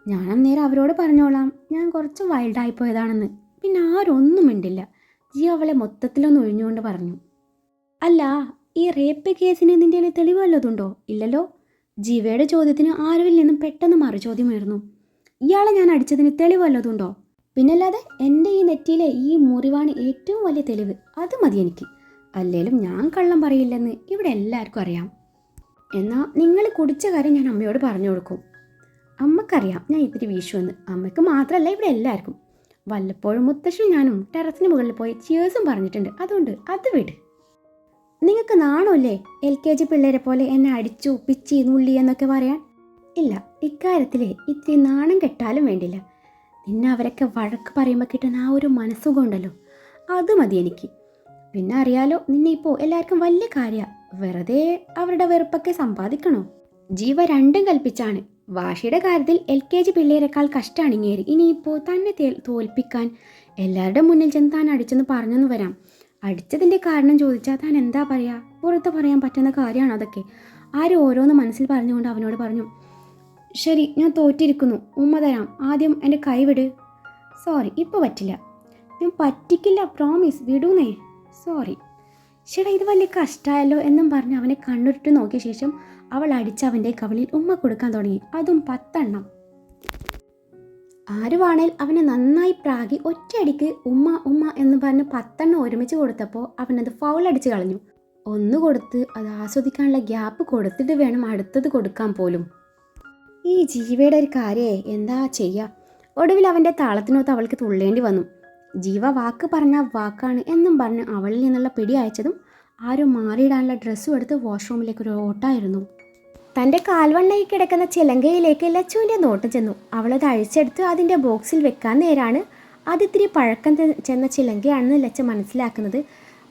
ഞാൻ അന്നേരം അവരോട് പറഞ്ഞോളാം. ഞാൻ കുറച്ച് വൈൽഡായി പോയതാണെന്ന്. പിന്നെ ആരും ഒന്നും മിണ്ടില്ല. ജി അവളെ മൊത്തത്തിലൊന്ന് ഒഴിഞ്ഞുകൊണ്ട് പറഞ്ഞു. അല്ല ഈ റേപ്പ് കേസിന് കയ്യിൽ തെളിവ് വല്ലതുണ്ടോ? ഇല്ലല്ലോ. ജീവയുടെ ചോദ്യത്തിന് ആരുവിൽ നിന്നും പെട്ടെന്ന് മറുചോദ്യമായിരുന്നു ഇയാളെ ഞാൻ അടിച്ചതിന് തെളിവ് വല്ലതുണ്ടോ? പിന്നല്ലാതെ എന്റെ ഈ നെറ്റിയിലെ ഈ മുറിവാണ് ഏറ്റവും വലിയ തെളിവ്. അത് മതി എനിക്ക്. അല്ലേലും ഞാൻ കള്ളം പറയില്ലെന്ന് ഇവിടെ എല്ലാവർക്കും അറിയാം. എന്നാൽ നിങ്ങൾ കുടിച്ച കാര്യം ഞാൻ അമ്മയോട് പറഞ്ഞു കൊടുക്കും. അമ്മക്കറിയാം ഞാൻ ഇത്തിരി വീശുവെന്ന്. അമ്മയ്ക്ക് മാത്രമല്ല ഇവിടെ എല്ലാവർക്കും. വല്ലപ്പോഴും മുത്തശ്ശനും ഞാനും ടെറസിന് മുകളിൽ പോയി ചിയേഴ്സും പറഞ്ഞിട്ടുണ്ട്. അതുകൊണ്ട് അത് വിട്. നിങ്ങൾക്ക് നാണമല്ലേ എൽ കെ ജി പിള്ളേരെ പോലെ എന്നെ അടിച്ചു പിച്ചി നുള്ളി എന്നൊക്കെ പറയാൻ? ഇല്ല ഇക്കാര്യത്തിലെ ഇത്തിരി നാണം കെട്ടാലും വേണ്ടില്ല. നിന്നെ അവരൊക്കെ വഴക്ക് പറയുമ്പോൾ കിട്ടുന്ന ആ ഒരു മനസ്സുകൊണ്ടല്ലോ. അത് മതി എനിക്ക്. പിന്നെ അറിയാലോ നിന്നെ ഇപ്പോൾ എല്ലാവർക്കും വലിയ കാര്യ. വെറുതെ അവരുടെ വെറുപ്പൊക്കെ സമ്പാദിക്കണോ? ജീവ രണ്ടും കൽപ്പിച്ചാണ്. വാഷിയുടെ കാര്യത്തിൽ എൽ കെ ജി പിള്ളേരെക്കാൾ കഷ്ടാണിങ്ങേരി. ഇനിയിപ്പോൾ തന്നെ തോൽപ്പിക്കാൻ എല്ലാവരുടെ മുന്നിൽ ചെന്ന് താൻ അടിച്ചെന്ന് പറഞ്ഞെന്ന് വരാം. അടിച്ചതിന്റെ കാരണം ചോദിച്ചാൽ താൻ എന്താ പറയുക പുറത്ത് പറയാൻ പറ്റുന്ന കാര്യമാണ് അതൊക്കെ? ആരും ഓരോന്ന് മനസ്സിൽ പറഞ്ഞുകൊണ്ട് അവനോട് പറഞ്ഞു ശരി ഞാൻ തോറ്റിരിക്കുന്നു. ഉമ്മ തരാം. ആദ്യം എന്റെ കൈവിട് സോറി ഇപ്പോൾ പറ്റില്ല. ഞാൻ പറ്റിക്കില്ല പ്രോമിസ്. വിടൂന്നേ. സോറി. ചേട്ടാ ഇത് വലിയ കഷ്ടമായല്ലോ എന്നും പറഞ്ഞ് അവനെ കണ്ണുരുട്ട് നോക്കിയ ശേഷം അവൾ അടിച്ച് അവന്റെ കവളിൽ ഉമ്മ കൊടുക്കാൻ തുടങ്ങി. അതും പത്തെണ്ണം. ആരുവാണേൽ അവനെ നന്നായി പ്രാഗി ഒറ്റയടിക്ക് ഉമ്മ ഉമ്മ എന്ന് പറഞ്ഞ് പത്തെണ്ണം ഒരുമിച്ച് കൊടുത്തപ്പോൾ അവനത് ഫൗൾ അടിച്ച് കളഞ്ഞു. ഒന്ന് കൊടുത്ത് അത് ആസ്വദിക്കാനുള്ള ഗ്യാപ്പ് കൊടുത്തിട്ട് വേണം അടുത്തത് കൊടുക്കാൻ പോലും. ഈ ജീവയുടെ ഒരു കാര്യേ എന്താ ചെയ്യുക ഒടുവിൽ അവന്റെ താളത്തിനൊത്ത് അവൾക്ക് തുള്ളേണ്ടി വന്നു. ജീവ വാക്ക് പറഞ്ഞ വാക്കാണ് എന്നും പറഞ്ഞ് അവളിൽ നിന്നുള്ള പിടി അയച്ചതും ആരും മാറിയിടാനുള്ള ഡ്രസ്സും എടുത്ത് വാഷ്റൂമിലേക്ക് ഒരു ഓട്ടായിരുന്നു. തന്റെ കാൽവണ്ണയിൽ കിടക്കുന്ന ചിലങ്കയിലേക്ക് ലച്ചുവിന്റെ നോട്ട് ചെന്നു. അവളത് അഴിച്ചെടുത്ത് അതിന്റെ ബോക്സിൽ വെക്കാൻ നേരാണ്. അതിത്തിരി പഴക്കം ചെന്ന ചിലങ്കയാണെന്ന് ലച്ച മനസ്സിലാക്കുന്നത്.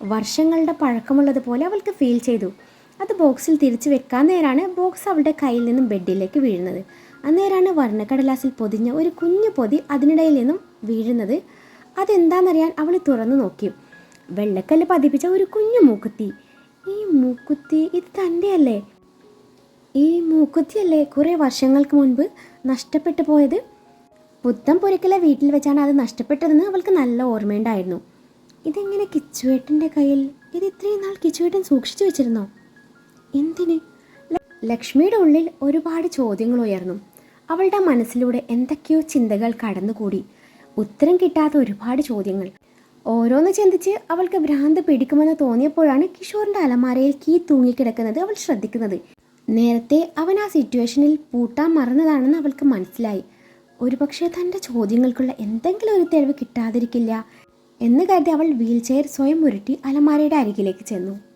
വർഷങ്ങളുടെ പഴക്കമുള്ളതുപോലെ അവൾക്ക് ഫീൽ ചെയ്തു. അത് ബോക്സിൽ തിരിച്ചു വെക്കാൻ നേരാണ് ബോക്സ് അവളുടെ കയ്യിൽ നിന്നും ബെഡിലേക്ക് വീഴുന്നത്. അന്നേരാണ് വർണക്കടലാസിൽ പൊതിഞ്ഞ ഒരു കുഞ്ഞു പൊതി അതിനിടയിൽ നിന്നും വീഴുന്നത്. അതെന്താണെന്നറിയാൻ അവൾ തുറന്നു നോക്കി. വെള്ളക്കല്ല് പതിപ്പിച്ച ഒരു കുഞ്ഞു മൂക്കുത്തി. ഈ മൂക്കുത്തി ഇത് തന്റെ അല്ലേ ഈ മൂക്കുത്തിയല്ലേ കുറേ വർഷങ്ങൾക്ക് മുൻപ് നഷ്ടപ്പെട്ടു പോയത്? പുത്തം പുരക്കലെ വീട്ടിൽ വെച്ചാണ് അത് നഷ്ടപ്പെട്ടതെന്ന് അവൾക്ക് നല്ല ഓർമ്മയുണ്ടായിരുന്നു. ഇതെങ്ങനെ കിച്ചുവേട്ടന്റെ കയ്യിൽ? ഇത് ഇത്രയും നാൾ കിച്ചുവേട്ടൻ സൂക്ഷിച്ചു വെച്ചിരുന്നോ? എന്തിന്? ലക്ഷ്മിയുടെ ഉള്ളിൽ ഒരുപാട് ചോദ്യങ്ങൾ ഉയർന്നു. അവളുടെ മനസ്സിലൂടെ എന്തൊക്കെയോ ചിന്തകൾ കടന്നുകൂടി. ഉത്തരം കിട്ടാത്ത ഒരുപാട് ചോദ്യങ്ങൾ. ഓരോന്ന് ചിന്തിച്ച് അവൾക്ക് ഭ്രാന്ത് പിടിക്കുമെന്ന് തോന്നിയപ്പോഴാണ് കിഷോറിന്റെ അലമാരയിൽ കീ തൂങ്ങിക്കിടക്കുന്നത് അവൾ ശ്രദ്ധിക്കുന്നത്. നേരത്തെ അവൻ ആ സിറ്റുവേഷനിൽ പൂട്ടാൻ മറന്നതാണെന്ന് അവൾക്ക് മനസ്സിലായി. ഒരുപക്ഷെ തന്റെ ചോദ്യങ്ങൾക്കുള്ള എന്തെങ്കിലും ഒരു തെളിവ് കിട്ടാതിരിക്കില്ല എന്ന് കരുതി അവൾ വീൽ ചെയർ സ്വയം ഉരുട്ടി അലമാരയുടെ അരികിലേക്ക് ചെന്നു.